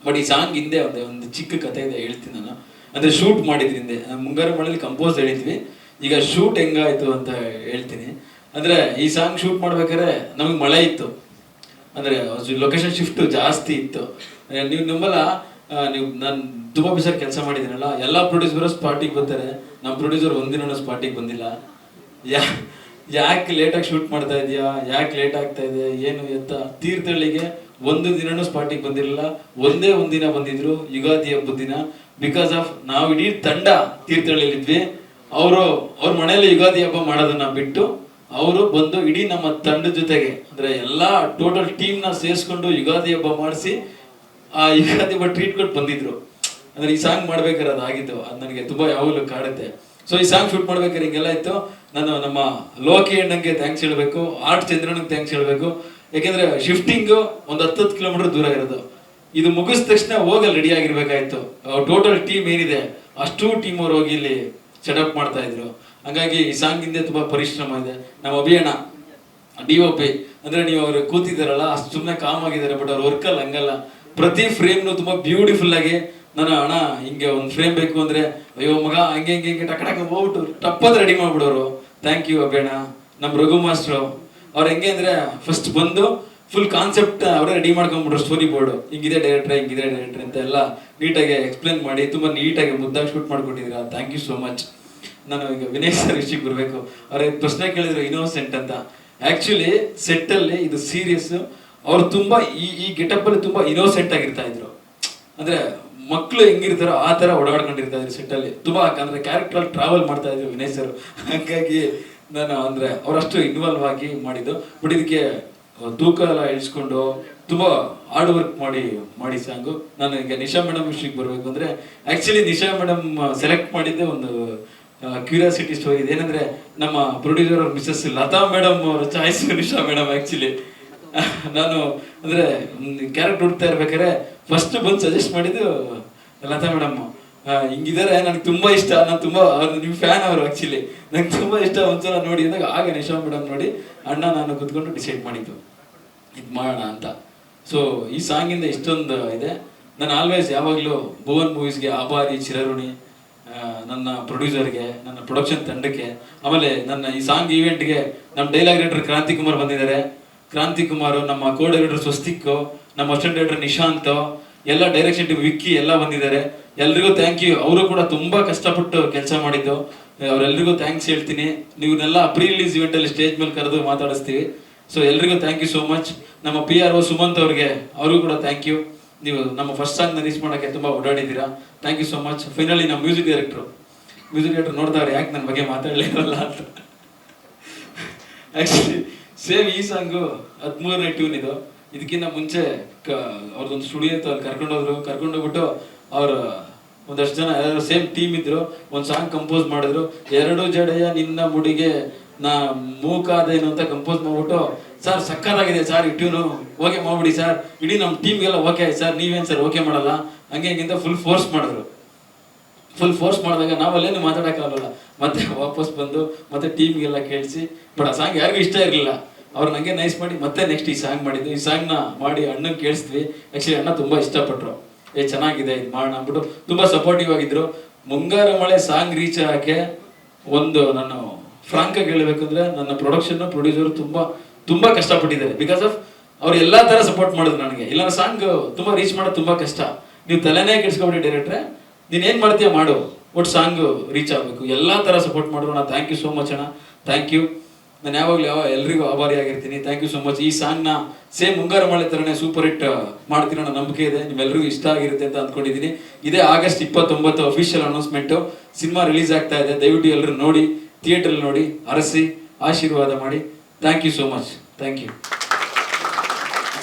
ಬಟ್ ಈ ಸಾಂಗ್ ಹಿಂದೆ ಒಂದು ಒಂದು ಚಿಕ್ಕ ಕಥೆ ಇದೆ ಹೇಳ್ತೀನಿ ನಾನು ಅಂದರೆ ಶೂಟ್ ಮಾಡಿದ್ರಿಂದ ಮುಂಗಾರು ಮಳೆಯಲ್ಲಿ ಕಂಪೋಸ್ ಹೇಳಿದ್ವಿ. ಈಗ ಶೂಟ್ ಹೆಂಗಾಯಿತು ಅಂತ ಹೇಳ್ತೀನಿ. ಅಂದರೆ ಈ ಸಾಂಗ್ ಶೂಟ್ ಮಾಡ್ಬೇಕಾದ್ರೆ ನಮಗೆ ಮಳೆ ಇತ್ತು. ಅಂದರೆ ಲೊಕೇಶನ್ ಶಿಫ್ಟು ಜಾಸ್ತಿ ಇತ್ತು. ನೀವು ನಂಬಲ್ಲ? ನೀವು ನಾನು ತುಂಬ ಬಿಸಾರ್ ಕೆಲಸ ಮಾಡಿದ್ದೀನಲ್ಲ. ಎಲ್ಲ ಪ್ರೊಡ್ಯೂಸರ್ ಸ್ಪಾಟಿಗೆ ಬರ್ತಾರೆ. ನಮ್ಮ ಪ್ರೊಡ್ಯೂಸರ್ ಒಂದಿನ ಸ್ಪಾಟಿಗೆ ಬಂದಿಲ್ಲ. ಯಾ ಯಾಕೆ ಲೇಟಾಗಿ ಶೂಟ್ ಮಾಡ್ತಾ ಇದೀಯಾ? ಯಾಕೆ ಲೇಟ್ ಆಗ್ತಾ ಇದೆ? ಏನು ಎತ್ತ? ತೀರ್ಥಹಳ್ಳಿಗೆ ಒಂದು ದಿನನೂ ಸ್ಪಾಟಿಗೆ ಬಂದಿರಲಿಲ್ಲ. ಒಂದೇ ಒಂದಿನ ಬಂದಿದ್ರು. ಯುಗಾದಿ ಹಬ್ಬದ ದಿನ. ಬಿಕಾಸ್ ಆಫ್ ನಾವು ಇಡೀ ತಂಡ ತೀರ್ಥಹಳ್ಳಿಲಿದ್ವಿ ಅವರು, ಅವ್ರ ಮನೆಯಲ್ಲಿ ಯುಗಾದಿ ಹಬ್ಬ ಮಾಡೋದನ್ನ ಬಿಟ್ಟು ಅವರು ಬಂದು ಇಡೀ ನಮ್ಮ ತಂಡದ ಜೊತೆಗೆ, ಅಂದ್ರೆ ಎಲ್ಲಾ ಟೋಟಲ್ ಟೀಮ್ನ ಸೇರಿಸ್ಕೊಂಡು ಯುಗಾದಿ ಹಬ್ಬ ಮಾಡಿಸಿ, ಆ ಯುಗಾದಿ ಹಬ್ಬ ಟ್ರೀಟ್ ಕೊಟ್ಟು ಬಂದಿದ್ರು. ಅಂದ್ರೆ ಈ ಸಾಂಗ್ ಮಾಡ್ಬೇಕಾದ್ರೆ ಅದಾಗಿತ್ತು. ಅದು ನನಗೆ ತುಂಬಾ ಯಾವಾಗಲೂ ಕಾಡುತ್ತೆ. ಸೊ ಈ ಸಾಂಗ್ ಶೂಟ್ ಮಾಡ್ಬೇಕಾರೆ ಹಿಂಗೆಲ್ಲ ಇತ್ತು. ನಾನು ನಮ್ಮ ಲೋಕಿ ಅಣ್ಣಂಗೆ ಥ್ಯಾಂಕ್ಸ್ ಹೇಳಬೇಕು ಆರ್ಟ್ ಚಂದ್ರನಿಗೆ ಥ್ಯಾಂಕ್ಸ್ ಹೇಳಬೇಕು. ಯಾಕೆಂದ್ರೆ ಶಿಫ್ಟಿಂಗ್ ಒಂದು ಹತ್ತತ್ತು ಕಿಲೋಮೀಟರ್ ದೂರ ಇರೋದು. ಇದು ಮುಗಿಸಿದ ತಕ್ಷಣ ಹೋಗಲ್ಲಿ ರೆಡಿ ಆಗಿರ್ಬೇಕಾಯ್ತು. ಟೋಟಲ್ ಟೀಮ್ ಏನಿದೆ, ಅಷ್ಟು ಟೀಮ್ ಅವ್ರು ಹೋಗಿ ಇಲ್ಲಿ ಸೆಟಪ್ ಮಾಡ್ತಾ ಇದ್ರು. ಹಂಗಾಗಿ ಈ ಸಾಂಗ್ ಹಿಂದೆ ತುಂಬಾ ಪರಿಶ್ರಮ ಇದೆ. ನಮ್ಮ ಅಭಿಯಣ್ಣ ಡಿ ಒ ಪಿ ಅಂದ್ರೆ ನೀವು ಅವ್ರು ಕೂತಿದ್ದಾರಲ್ಲ, ಅಷ್ಟು ಸುಮ್ಮನೆ ಕಾಮ್ ಆಗಿದ್ದಾರೆ ಬಟ್ ಅವ್ರ ವರ್ಕಲ್ಲಿ ಹಂಗಲ್ಲ. ಪ್ರತಿ ಫ್ರೇಮ್ನು ತುಂಬಾ ಬ್ಯೂಟಿಫುಲ್ ಆಗಿ, ನಾನು ಅಣ್ಣ, ಹಿಂಗೆ ಒಂದು ಫ್ರೇಮ್ ಬೇಕು ಅಂದ್ರೆ, ಅಯ್ಯೋ ಮಗ, ಹಂಗೆ ಹಿಂಗೆ ಹಿಂಗೆ ಟಕ್ ಟಕ್ ಹೋಗ್ಬಿಟ್ಟು ಟಪ್ಪದ ರೆಡಿ ಮಾಡ್ಬಿಡೋರು. ಥ್ಯಾಂಕ್ ಯು ಅಭಿಣ ನಮ್ಮ ರಘು ಮಾಸ್ಟ್ರು. ಅವ್ರು ಹೆಂಗೆ ಅಂದರೆ ಫಸ್ಟ್ ಬಂದು ಫುಲ್ ಕಾನ್ಸೆಪ್ಟ್ ಅವರೇ ರೆಡಿ ಮಾಡ್ಕೊಂಡ್ಬಿಟ್ರು ಸ್ಟೋರಿ ಬೋರ್ಡು ಹಿಂಗಿದೆ ಡೈರೆಕ್ಟ್ರೆ ಹಿಂಗಿದೆ ಡೈರೆಕ್ಟ್ರೆ ಅಂತ ಎಲ್ಲ ನೀಟಾಗಿ ಎಕ್ಸ್ಪ್ಲೇನ್ ಮಾಡಿ, ತುಂಬ ನೀಟಾಗಿ ಮುದ್ದಾಗಿ ಶೂಟ್ ಮಾಡ್ಕೊಟ್ಟಿದ್ದೀರಾ. ಥ್ಯಾಂಕ್ ಯು ಸೋ ಮಚ್ ನಾನು ಈಗ ವಿನಯ್ ಸರ್ ವಿಷಯಕ್ಕೆ ಬರಬೇಕು. ಅವ್ರ ಪ್ರಶ್ನೆ ಕೇಳಿದ್ರು ಇನೋಸೆಂಟ್ ಅಂತ. ಆ್ಯಕ್ಚುಲಿ ಸೆಟ್ಟಲ್ಲಿ ಇದು ಸೀರಿಯಸ್ ಅವ್ರು ತುಂಬ ಈ ಈ ಗೆಟಪ್ಪಲ್ಲಿ ತುಂಬ ತುಂಬಾ ಇನೋಸೆಂಟ್ ಆಗಿರ್ತಾ ಇದ್ರು. ಅಂದ್ರೆ ಮಕ್ಕಳು ಹೆಂಗಿರ್ತಾರೋ ಆ ತರ ಓಡಾಡ್ಕೊಂಡಿರ್ತಾ ಇದ್ರು ಸೆಟ್ ಅಲ್ಲಿ. ತುಂಬಾ ಕ್ಯಾರೆಕ್ಟರ್ ಅಲ್ಲಿ ಟ್ರಾವೆಲ್ ಮಾಡ್ತಾ ಇದ್ರು ವಿನಯ್ ಸರ್. ಹಾಗಾಗಿ ನಾನು ಅಂದ್ರೆ ಅವರಷ್ಟು ಇನ್ವಾಲ್ವ್ ಆಗಿ ಮಾಡಿದ್ದು. ಬಟ್ ಇದಕ್ಕೆ ತೂಕ ಎಲ್ಲ ಇಳಿಸ್ಕೊಂಡು ತುಂಬಾ ಹಾರ್ಡ್ ವರ್ಕ್ ಮಾಡಿ ಮಾಡಿ ಸಾಂಗು ನಾನು ಈಗ ನಿಶಾ ಮೇಡಮ್ ವಿಷಯಕ್ಕೆ ಬರ್ಬೇಕು ಅಂದ್ರೆ ಆಕ್ಚುಲಿ ನಿಶಾ ಮೇಡಮ್ ಸೆಲೆಕ್ಟ್ ಮಾಡಿದ್ದೆ ಒಂದು ಕ್ಯೂರಿಯಾಸಿಟಿ ಸ್ಟೋರಿ ಇದೆ. ಏನಂದ್ರೆ ನಮ್ಮ ಪ್ರೊಡ್ಯೂಸರ್ ಮಿಸಸ್ ಲತಾ ಮೇಡಮ್ ಅವರ ಚಾಯ್ಸ್ ನಿಶಾ ಮೇಡಮ್ ಆಕ್ಚುಲಿ [LAUGHS] ನಾನು ಅಂದ್ರೆ ಕ್ಯಾರೆಕ್ಟರ್ ಹುಡ್ತಾ ಇರ್ಬೇಕಾದ್ರೆ ಫಸ್ಟ್ ಬಂದು ಸಜೆಸ್ಟ್ ಮಾಡಿದ್ದು ಲತಾ ಮೇಡಮ್ ಹಿಂಗಿದ್ದಾರೆ ನನಗೆ ತುಂಬಾ ಇಷ್ಟ. ನಾನು ತುಂಬಾ ನಿಮ್ಮ ನಿಮ್ ಫ್ಯಾನ್ ಅವರು ಆಕ್ಚುಲಿ ನಂಗೆ ತುಂಬಾ ಇಷ್ಟ ಒಂದ್ಸಲ ನೋಡಿ ಅಂದಾಗ ಆಗ ನಿಶಾ ಮೇಡಮ್ ನೋಡಿ, ಅಣ್ಣ, ನಾನು ಕುತ್ಕೊಂಡು ಡಿಸೈಡ್ ಮಾಡಿದ್ದು. ಇದು ಮಾಡೋಣ ಅಂತ. ಸೊ ಈ ಸಾಂಗಿಂದ ಇಷ್ಟೊಂದು ಇದೆ. ನಾನು ಆಲ್ವೇಸ್ ಯಾವಾಗಲೂ ಭುವನ್ ಮೂವೀಸ್ಗೆ ಆಭಾರಿ, ಚಿರಋಣಿ ನನ್ನ ಪ್ರೊಡ್ಯೂಸರ್ಗೆ ನನ್ನ ಪ್ರೊಡಕ್ಷನ್ ತಂಡಕ್ಕೆ, ಆಮೇಲೆ ನನ್ನ ಈ ಸಾಂಗ್ ಈವೆಂಟ್ಗೆ ನಮ್ಮ ಡೈಲಾಗ್ ರೈಟರ್ ಕ್ರಾಂತಿ ಕುಮಾರ್ ಬಂದಿದ್ದಾರೆ. ಕ್ರಾಂತಿ ಕುಮಾರ್ ನಮ್ಮ ಕೋ ಡೈರೆಕ್ಟರ್ ಸ್ವಸ್ತಿಕ್, ನಮ್ಮ ಅಸಿಸ್ಟೆಂಟ್ ಡೈರೆಕ್ಟರ್ ನಿಶಾಂತ್, ಎಲ್ಲ ಡೈರೆಕ್ಷನ್ ಟೀಮ್ ವಿಕ್ಕಿ ಎಲ್ಲ ಬಂದಿದ್ದಾರೆ. ಎಲ್ರಿಗೂ ಥ್ಯಾಂಕ್ ಯು ಅವರು ಕೂಡ ತುಂಬಾ ಕಷ್ಟಪಟ್ಟು ಕೆಲಸ ಮಾಡಿದ್ದು. ಅವರೆಲ್ಲರಿಗೂ ಥ್ಯಾಂಕ್ಸ್ ಹೇಳ್ತೀನಿ. ನೀವನ್ನೆಲ್ಲ ಪ್ರೀ ರಿಲೀಸ್ ಇವೆಂಟ್ ಅಲ್ಲಿ ಸ್ಟೇಜ್ ಮೇಲೆ ಕರೆದು ಮಾತಾಡಿಸ್ತೀವಿ. ಸೊ ಎಲ್ರಿಗೂ ಥ್ಯಾಂಕ್ ಯು ಸೋ ಮಚ್ ನಮ್ಮ ಪಿ ಆರ್ ಒ ಸುಮಂತ್ ಅವ್ರಿಗೆ ಅವ್ರಿಗೂ ಕೂಡ ಥ್ಯಾಂಕ್ ಯು ನೀವು ನಮ್ಮ ಫಸ್ಟ್ ಸಾಂಗ್ ರೀಚ್ ಮಾಡೋಕ್ಕೆ ತುಂಬಾ ಓಡಾಡಿದ್ದೀರಾ. Thank you so much finally ನಮ್ಮ ಮ್ಯೂಸಿಕ್ ಡೈರೆಕ್ಟ್ರು ಮ್ಯೂಸಿಕ್ ಡೈರೆಕ್ಟರ್ ನೋಡ್ತಾವ್ರೆ ಯಾಕೆ ನನ್ನ ಬಗ್ಗೆ ಮಾತಾಡಲಿರಲ್ಲ ಅಂತ. ಆಕ್ಚುಲಿ ಸೇಮ್ ಈ ಸಾಂಗು ಹದಿಮೂರನೇ ಟ್ಯೂನ್ ಇದು. ಇದಕ್ಕಿಂತ ಮುಂಚೆ ಕ- ಅವ್ರದ್ದೊಂದು ಸ್ಟುಡಿಯೋ ಇತ್ತು, ಅಲ್ಲಿ ಕರ್ಕೊಂಡೋದ್ರು ಕರ್ಕೊಂಡೋಗ್ಬಿಟ್ಟು ಅವರು ಒಂದಷ್ಟು ಜನ ಯಾರು ಸೇಮ್ ಟೀಮ್ ಇದ್ರು, ಒಂದು ಸಾಂಗ್ ಕಂಪೋಸ್ ಮಾಡಿದ್ರು. ಎರಡು ಜಡೆಯ ನಿನ್ನ ಮುಡಿಗೆ ನಾ ಮೂಕಾದೇನು ಅಂತ ಕಂಪೋಸ್ ಮಾಡ್ಬಿಟ್ಟು, ಸರ್, ಸಕ್ಕತ್ತಾಗಿದೆ ಸರ್ ಈ ಟ್ಯೂನು. ಓಕೆ ಮಾಡ್ಬಿಡಿ ಸರ್. ಇಡೀ ನಮ್ಮ ಟೀಮ್ಗೆಲ್ಲ ಓಕೆ ಆಯ್ತು ಸರ್. ನೀವೇನು ಸರ್ ಓಕೆ ಮಾಡಲ್ಲ? ಹಂಗೆ ಹಿಂಗಿಂತ ಫುಲ್ ಫೋರ್ಸ್ ಮಾಡಿದ್ರು. ಫುಲ್ ಫೋರ್ಸ್ ಮಾಡಿದಾಗ ನಾವಲ್ಲೇನು ಮಾತಾಡೋಕ್ಕಾಗಲ್ಲ. ಮತ್ತೆ ವಾಪಸ್ ಬಂದು ಮತ್ತೆ ಟೀಮ್ಗೆಲ್ಲ ಕೇಳಿಸಿ ಬಟ್ ಆ ಸಾಂಗ್ ಯಾರಿಗೂ ಇಷ್ಟ ಇರಲಿಲ್ಲ. ಅವ್ರು ನಂಗೆ ನೈಸ್ ಮಾಡಿ ಮತ್ತೆ ನೆಕ್ಸ್ಟ್ ಈ ಸಾಂಗ್ ಮಾಡಿದ್ದು. ಈ ಸಾಂಗ್ನ ಮಾಡಿ ಅಣ್ಣಂಗೆ ಕೇಳಿಸ್ತೀವಿ ಆ್ಯಕ್ಚುಲಿ ಅಣ್ಣ ತುಂಬ ಇಷ್ಟಪಟ್ಟರು ಏ, ಚೆನ್ನಾಗಿದೆ ಇದು ಮಾಡೋಣ ಅಂದ್ಬಿಟ್ಟು ತುಂಬ ಸಪೋರ್ಟಿವ್ ಆಗಿದ್ರು. ಮುಂಗಾರ ಮಳೆ ಸಾಂಗ್ ರೀಚ್ ಆಗಕ್ಕೆ ಒಂದು ನಾನು ಫ್ರಾಂಕಾಗಿ ಹೇಳ್ಬೇಕಂದ್ರೆ ನನ್ನ ಪ್ರೊಡಕ್ಷನ್ ಪ್ರೊಡ್ಯೂಸರ್ ತುಂಬಾ ತುಂಬಾ ಕಷ್ಟಪಟ್ಟಿದ್ದಾರೆ. ಬಿಕಾಸ್ ಆಫ್ ಅವ್ರು ಎಲ್ಲಾ ತರ ಸಪೋರ್ಟ್ ಮಾಡಿದ್ರು ನನಗೆ. ಇಲ್ಲ ಸಾಂಗ್ ತುಂಬಾ ರೀಚ್ ಮಾಡೋದು ತುಂಬಾ ಕಷ್ಟ. ನೀವು ತಲೆನೇ ಕೆಡ್ಸ್ಕೊಬಿಡಿ ಡೈರೆಕ್ಟ್ರೆ ನೀನು ಏನು ಮಾಡ್ತೀಯ ಮಾಡು. ಒಟ್ಟು ಸಾಂಗ್ ರೀಚ್ ಆಗಬೇಕು. ಎಲ್ಲಾ ತರ ಸಪೋರ್ಟ್ ನಾ ಥ್ಯಾಂಕ್ ಯು ಸೋ ಮಚ್ ಅಣ್ಣ. ಥ್ಯಾಂಕ್ ಯು ನಾನು ಯಾವಾಗಲೂ ಯಾವ ಎಲ್ರಿಗೂ ಆಭಾರಿ ಆಗಿರ್ತೀನಿ. ಥ್ಯಾಂಕ್ ಯು ಸೋ ಮಚ್ ಈ ಸಾಂಗ್ನ ಸೇಮ್ ಮುಂಗಾರು ಮಳೆ ಥರನೇ ಸೂಪರ್ ಹಿಟ್ ಮಾಡ್ತೀನಿ ಅನ್ನೋ ನಂಬಿಕೆ ಇದೆ. ನಿಮ್ಮೆಲ್ಲರಿಗೂ ಇಷ್ಟ ಆಗಿರುತ್ತೆ ಅಂತ ಅಂದ್ಕೊಂಡಿದ್ದೀನಿ ಇದೇ ಆಗಸ್ಟ್ ಇಪ್ಪತ್ತೊಂಬತ್ತು ಅಫಿಷಿಯಲ್ ಅನೌನ್ಸ್ಮೆಂಟು ಸಿನಿಮಾ ರಿಲೀಸ್ ಆಗ್ತಾ ಇದೆ. ದಯವಿಟ್ಟು ಎಲ್ಲರೂ ನೋಡಿ. ಥಿಯೇಟ್ರಲ್ಲಿ ನೋಡಿ. ಅರಸಿ. ಆಶೀರ್ವಾದ ಮಾಡಿ. Thank you so much thank you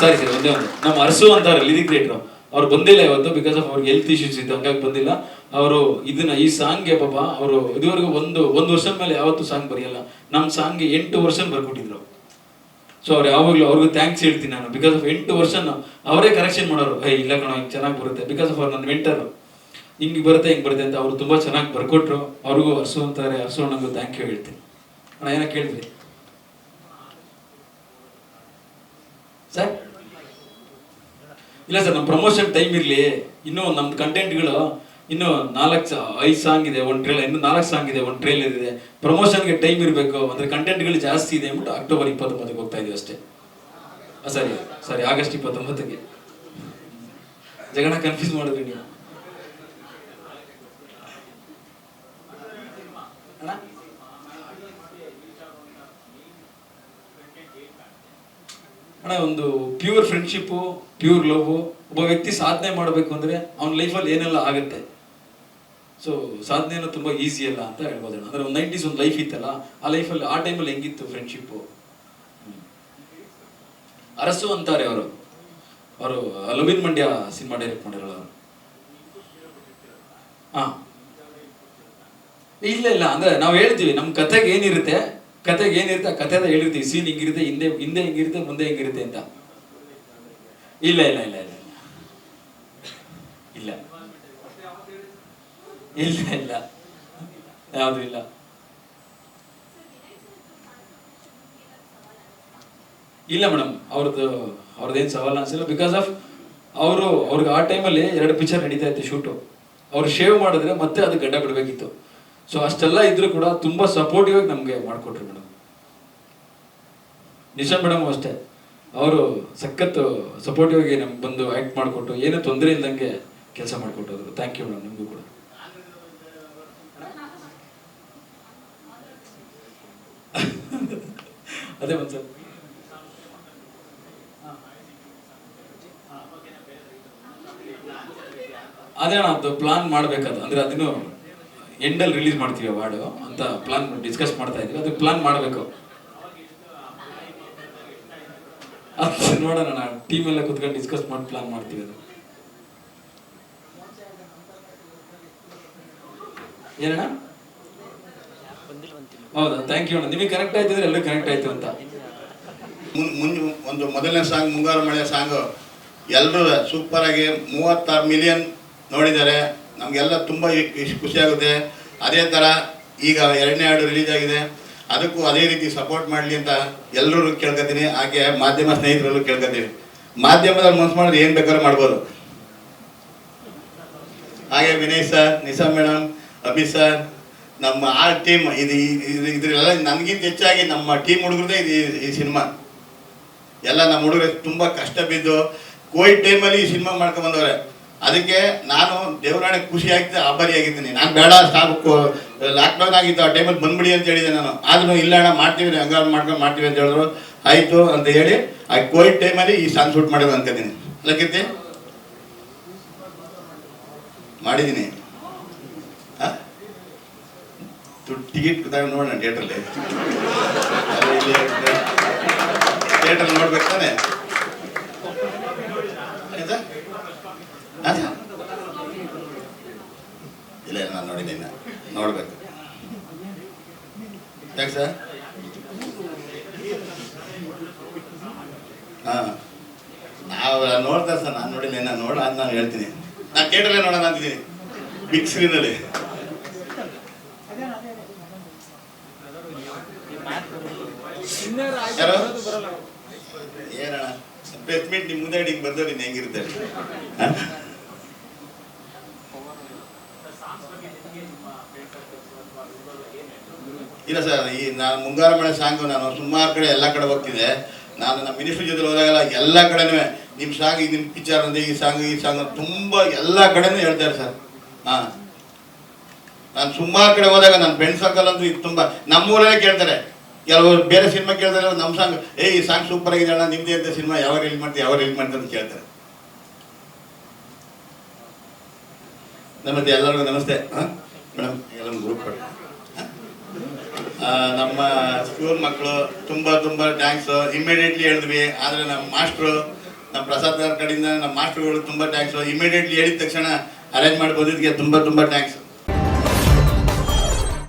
ಸರಿ ಸರಿ ಒಂದೇ ಒಂದು. ನಮ್ಮ ಅರಸು ಅಂತಾರೆ ಲಿರಿಕ್ ಕ್ರಿಯೇಟರ್ ಅವ್ರು ಬಂದಿಲ್ಲ ಇವತ್ತು ಬಿಕಾಸ್ ಆಫ್ ಅವ್ರಿಗೆ ಹೆಲ್ತ್ ಇಶ್ಯೂಸ್ ಇತ್ತು. ಹಂಗಾಗಿ ಬಂದಿಲ್ಲ. ಅವರು ಇದನ್ನ ಈ ಸಾಂಗ್ಗೆ ಪಾಪ ಅವರು ಇದುವರೆಗೂ ಒಂದು ಒಂದು ವರ್ಷದ ಮೇಲೆ ಯಾವತ್ತೂ ಸಾಂಗ್ ಬರೆಯಲ್ಲ. ನಮ್ಮ ಸಾಂಗ್ಗೆ ಎಂಟು ವರ್ಷ ಬರ್ಕೊಟ್ಟಿದ್ರು. ಸೊ ಅವ್ರು ಯಾವಾಗಲೂ ಅವ್ರಿಗೂ ಥ್ಯಾಂಕ್ಸ್ ಹೇಳ್ತೀನಿ ನಾನು. ಬಿಕಾಸ್ ಆಫ್ ಎಂಟು ವರ್ಷ ಅವರೇ ಕರೆಕ್ಷನ್ ಮಾಡೋರು. ಹೇ ಇಲ್ಲ ಕಣ, ಹಿಂಗೆ ಚೆನ್ನಾಗಿ ಬರುತ್ತೆ. ಬಿಕಾಸ್ ಆಫ್ ಅವ್ರು ನನ್ನ ಮೆಂಟರ್ ಹಿಂಗೆ ಬರುತ್ತೆ ಹಿಂಗೆ ಬರುತ್ತೆ ಅಂತ ಅವರು ತುಂಬ ಚೆನ್ನಾಗಿ ಬರ್ಕೊಟ್ರು. ಅವ್ರಿಗೂ ಹರ್ಸು ಅಂತಾರೆ. ಹರ್ಸು ಅನ್ನೋದು ಥ್ಯಾಂಕ್ ಯು ಹೇಳ್ತೀನಿ. ಅಣ್ಣ, ಏನೋ ಕೇಳಿದ್ರಿ ಸರ್ ಇಲ್ಲ ಸರ್ ನಮ್ಮ ಪ್ರಮೋಷನ್ ಟೈಮ್ ಇರಲಿ. ಇನ್ನೂ ನಮ್ಮ ಕಂಟೆಂಟ್ಗಳು ಇನ್ನು ನಾಲ್ಕು ಐದು ಸಾಂಗ್ ಇದೆ, ಒಂದು ಟ್ರೈಲರ್ ಇನ್ನು ನಾಲ್ಕು ಸಾಂಗ್ ಇದೆ, ಒಂದು ಟ್ರೇಲರ್ ಇದೆ. ಪ್ರಮೋಷನ್ಗೆ ಟೈಮ್ ಇರಬೇಕು, ಅಂದರೆ ಕಂಟೆಂಟ್ಗಳು ಜಾಸ್ತಿ ಇದೆ ಅಂದ್ಬಿಟ್ಟು ಅಕ್ಟೋಬರ್ ಇಪ್ಪತ್ತೊಂಬತ್ತಿಗೆ ಹೋಗ್ತಾ ಇದೀವಿ ಅಷ್ಟೇ. ಸರಿ ಸರಿ ಆಗಸ್ಟ್ ಇಪ್ಪತ್ತೊಂಬತ್ತಕ್ಕೆ. ಜಗಣ ಕನ್ಫ್ಯೂಸ್ ಮಾಡಿದ್ರಿ ನೀವು. ಅಣ್ಣ? ಒಂದು ಪ್ಯೂರ್ ಫ್ರೆಂಡ್ಶಿಪ್ಪು ಪ್ಯೂರ್ ಲವ್ ಒಬ್ಬ ವ್ಯಕ್ತಿ ಸಾಧನೆ ಮಾಡಬೇಕು ಅಂದ್ರೆ ಅವನ ಲೈಫಲ್ಲಿ ಏನೆಲ್ಲ ಆಗುತ್ತೆ? ಸೊ ಸಾಧನೆಯನ್ನು ತುಂಬ ಈಸಿ ಅಲ್ಲ ಅಂತ ಹೇಳ್ಬೋದು ಅಂದರೆ ಒಂದು ನೈಂಟೀಸ್ ಒಂದು ಲೈಫ್ ಇತ್ತಲ್ಲ, ಆ ಲೈಫಲ್ಲಿ ಆ ಟೈಮಲ್ಲಿ ಹೆಂಗಿತ್ತು ಫ್ರೆಂಡ್ಶಿಪ್ಪು ಅರಸು ಅಂತಾರೆ ಅವರು. ಅವರು ಲವಿನ್ ಮಂಡ್ಯ ಸಿನಿಮಾ ಡೈರೆಕ್ಟ್ ಮಾಡಿರೋ ಅವರು. ಹಾಂ. ಇಲ್ಲ ಇಲ್ಲ, ಅಂದ್ರೆ ನಾವು ಹೇಳ್ತೀವಿ ನಮ್ಮ ಕತೆಗೆ ಏನಿರುತ್ತೆ ಕತೆಗೆ ಏನಿರುತ್ತೆ, ಆ ಕತೆದ ಹೇಳಿರ್ತೀವಿ. ಸೀನ್ ಹಿಂಗಿರುತ್ತೆ, ಹಿಂದೆ ಹಿಂದೆ ಹಿಂಗಿರುತ್ತೆ, ಮುಂದೆ ಹಿಂಗಿರುತ್ತೆ ಅಂತ. ಇಲ್ಲ ಇಲ್ಲ ಇಲ್ಲ ಇಲ್ಲ. ಇಲ್ಲ ಇಲ್ಲ. ಯಾವುದು ಇಲ್ಲ? ಇಲ್ಲ ಮೇಡಮ್, ಅವ್ರದ್ದು, ಅವ್ರದ್ದೇನು ಸವಾಲು ಅನ್ಸಿಲ್ಲ. ಬಿಕಾಸ್ ಆಫ್ ಅವರು, ಅವ್ರಿಗೆ ಆ ಟೈಮಲ್ಲಿ ಎರಡು ಪಿಕ್ಚರ್ ನಡೀತಾ ಇತ್ತು ಶೂಟು. ಅವ್ರು ಶೇವ್ ಮಾಡಿದ್ರೆ ಮತ್ತೆ ಅದು ಗಡ್ಡ ಬಿಡಬೇಕಿತ್ತು ಸೊ ಅಷ್ಟೆಲ್ಲ ಇದ್ರೂ ಕೂಡ ತುಂಬ ಸಪೋರ್ಟಿವ್ ಆಗಿ ನಮಗೆ ಮಾಡಿಕೊಟ್ರು ಮೇಡಮ್. ನಿಶಾ ಮೇಡಮ್ ಅಷ್ಟೇ. ಅವರು ಸಖತ್ತು ಸಪೋರ್ಟಿವ್ ಆಗಿ ನಮ್ಗೆ ಬಂದು ಆ್ಯಕ್ಟ್ ಮಾಡಿಕೊಟ್ಟು, ಏನೂ ತೊಂದರೆ ಇಲ್ದಂಗೆ ಕೆಲಸ ಮಾಡಿಕೊಟ್ಟೋದ್ರು. ಥ್ಯಾಂಕ್ ಯು ಮೇಡಮ್, ನಿಮಗೂ ಕೂಡ. ಅದೇ ಒಂದು ಅದೇ ಅಣ್ಣ, ಅದು ಪ್ಲಾನ್ ಮಾಡ್ಬೇಕದು. ಅಂದ್ರೆ ಅದನ್ನು ಎಂಡಲ್ಲಿ ರಿಲೀಸ್ ಮಾಡ್ತೀವಿ ವಾರ್ಡು ಅಂತ ಪ್ಲಾನ್ ಡಿಸ್ಕಸ್ ಮಾಡ್ತಾ ಇದ್ವಿ ಅದು ಪ್ಲಾನ್ ಮಾಡಬೇಕು. ಅದು ನೋಡೋಣ ನಾನು ಟೀಮ್ ಎಲ್ಲ ಕುತ್ಕೊಂಡು ಡಿಸ್ಕಸ್ ಮಾಡಿ ಪ್ಲಾನ್ ಮಾಡ್ತೀವಿ ಅದು. ಏನಣ್ಣ? ಹೌದಾ ಥ್ಯಾಂಕ್ ಯು ಅಣ್ಣ. ನಿಮಗೆ ಕನೆಕ್ಟ್ ಆಯ್ತಿದ್ರೆ ಎಲ್ಲರೂ ಕರೆಕ್ಟ್ ಆಯ್ತು ಅಂತ. ಮುನ್ ಮುಂಜು ಒಂದು ಮೊದಲನೇ ಸಾಂಗ್, ಮುಂಗಾರು ಮಳೆ ಸಾಂಗ್ ಎಲ್ಲರೂ ಸೂಪರ್ ಆಗಿ ಮೂವತ್ತಾರು ಮಿಲಿಯನ್ ನೋಡಿದ್ದಾರೆ. ನಮಗೆಲ್ಲ ತುಂಬ ಖುಷಿ ಆಗುತ್ತೆ. ಅದೇ ಥರ ಈಗ ಎರಡನೇ ಹಾಡು ರಿಲೀಸ್ ಆಗಿದೆ. ಅದಕ್ಕೂ ಅದೇ ರೀತಿ ಸಪೋರ್ಟ್ ಮಾಡಲಿ ಅಂತ ಎಲ್ಲರೂ ಕೇಳ್ಕೊತೀನಿ ಹಾಗೆ ಮಾಧ್ಯಮ ಸ್ನೇಹಿತರಲ್ಲೂ ಕೇಳ್ಕೊತೀನಿ ಮಾಧ್ಯಮದಲ್ಲಿ ಮನಸ್ಸು ಮಾಡಿದ್ರೆ ಏನು ಬೇಕಾದ್ರೂ ಮಾಡ್ಬೋದು. ಹಾಗೆ Vinay sir Nisha madam Abhi sir ನಮ್ಮ ಆ ಟೀಮ್ ಇದು ಇದು- ಇದ್ರೆಲ್ಲ ನನಗಿಂತ ಹೆಚ್ಚಾಗಿ ನಮ್ಮ ಟೀಮ್ ಹುಡುಗರದೇ ಇದು ಈ ಸಿನಿಮಾ. ಎಲ್ಲ ನಮ್ಮ ಹುಡುಗರು ತುಂಬ ಕಷ್ಟ ಬಿದ್ದು ಕೋವಿಡ್ ಟೈಮಲ್ಲಿ ಈ ಸಿನಿಮಾ ಮಾಡ್ಕೊಂಡು ಬಂದವ್ರೆ. ಅದಕ್ಕೆ ನಾನು ದೇವರಾಣೆ ಖುಷಿ ಆಭಾರಿ ಆಗಿದ್ದೀನಿ. ನಾನು ಬೇಡ, ಸಾಕು ಲಾಕ್ಡೌನ್ ಆಗಿತ್ತು, ಆ ಟೈಮಲ್ಲಿ ಬಂದ್ಬಿಡಿ ಅಂತ ಹೇಳಿದೆ ನಾನು. ಆದ್ರೂ ಇಲ್ಲ ಅಣ್ಣ, ಮಾಡ್ತೀವಿ ಹಂಗಾರು ಮಾಡ್ಕೊಂಡು ಮಾಡ್ತೀವಿ ಅಂತ ಹೇಳಿದ್ರು. ಆಯಿತು ಅಂತ ಹೇಳಿ, ಆ ಕೋವಿಡ್ ಟೈಮಲ್ಲಿ ಈ ಸಾಂಗ್ ಶೂಟ್ ಮಾಡೋದು ಅನ್ಕೋತೀನಿ ಲಕ್ಕಿರ್ತಿ ಮಾಡಿದ್ದೀನಿ. ಟಿಕೆಟ್ ಕೂತಾಗ ನೋಡೋಣ ಥಿಯೇಟ್ರಲ್ಲಿ ಥಿಯೇಟ್ರಲ್ಲಿ ನೋಡ್ಬೇಕು ತಾನೆ? ಇಲ್ಲ ನಾನು ನೋಡಿದ್ದೀನಿ ನೋಡ್ಬೇಕು. ಯಾಕೆ ಸರ್? ಹಾಂ. ನಾವು ನೋಡ್ತಾರೆ ಸರ್, ನಾನು ನೋಡಿಲ್ಲ ನಾನು ನೋಡ ಅಂತ ನಾನು ಹೇಳ್ತೀನಿ. ನಾನು ಥಿಯೇಟ್ರಲ್ಲೇ ನೋಡೋಣ ಅಂತಿದ್ದೀನಿ. ಬಿಗ್ ಸ್ಕ್ರೀನಲ್ಲಿ ಯಾರು ಏನಣ್ಣ ಪ್ರೆಸ್ ಮೀಟ್ ನಿಮ್ಮ ಮುಂದೆ ಹಿಂಗೆ ಬಂದವ್ರು ಇನ್ನು ಹೆಂಗಿರುತ್ತೆ ಹ? ಇಲ್ಲ ಸರ್, ಈ ನಾನು ಮುಂಗಾರು ಮಳೆ ಸಾಂಗು ನಾನು ಸುಮಾರು ಕಡೆ ಎಲ್ಲ ಕಡೆ ಹೋಗ್ತಿದ್ದೆ ನಾನು ನಮ್ಮ ಮಿನಿಸ್ಟ್ರಿ ಜೊತೆ ಹೋದಾಗೆಲ್ಲ ಎಲ್ಲ ಕಡೆನೂ ನಿಮ್ಮ ಸಾಂಗ್ ನಿಮ್ಮ ಪಿಕ್ಚರ್ ಅಂದ್ರೆ ಈ ಸಾಂಗ್ ಈ ಸಾಂಗ್ ತುಂಬ ಎಲ್ಲ ಕಡೆನೂ ಹೇಳ್ತಾರೆ ಸರ್. ಹಾಂ. ನಾನು ಸುಮಾರು ಕಡೆ ಹೋದಾಗ ನನ್ನ ಫ್ರೆಂಡ್ ಸರ್ಕಲ್ ಅಂತೂ ಇದು ತುಂಬ ನಮ್ಮೂರಲ್ಲೇ ಕೇಳ್ತಾರೆ. ಕೆಲವರು ಬೇರೆ ಸಿನಿಮಾ ಕೇಳ್ತಾರೆ ನಮ್ಮ ಸಾಂಗ್, ಏ, ಈ ಸಾಂಗ್ ಸೂಪರ್ ಆಗಿದೆ ಅಣ್ಣ, ನಿಮ್ದೇ ಅಂತ ಸಿನಿಮಾ ಯಾವಾಗ ರಿಲೀಸ್ ಮಾಡ್ತೀವಿ ಯಾವಾಗ ರಿಲೀಸ್ ಮಾಡ್ತೀವಿ ಅಂತ ಕೇಳ್ತಾರೆ. ನಮಸ್ತೆ ಎಲ್ಲರಿಗೂ ನಮಸ್ತೆ. ಮೇಡಮ್, ಎಲ್ಲ ಗ್ರೂಪ್ ನಮ್ಮ ಸ್ಕೂಲ್ ಮಕ್ಕಳು ತುಂಬ ತುಂಬ ಥ್ಯಾಂಕ್ಸ್ ಇಮಿಡಿಯೇಟ್ಲಿ ಹೇಳಿದ್ವಿ. ಆದರೆ ನಮ್ಮ ಮಾಸ್ಟ್ರು, ನಮ್ಮ ಪ್ರಸಾದ್ ಕಡೆಯಿಂದ ನಮ್ಮ ಮಾಸ್ಟ್ರುಗಳು ತುಂಬ ಥ್ಯಾಂಕ್ಸ್ ಇಮಿಡಿಯೇಟ್ಲಿ ಹೇಳಿದ ತಕ್ಷಣ ಅರೇಂಜ್ ಮಾಡಿ ಬಂದಿದ್ದಕ್ಕೆ ತುಂಬ ತುಂಬ ಥ್ಯಾಂಕ್ಸ್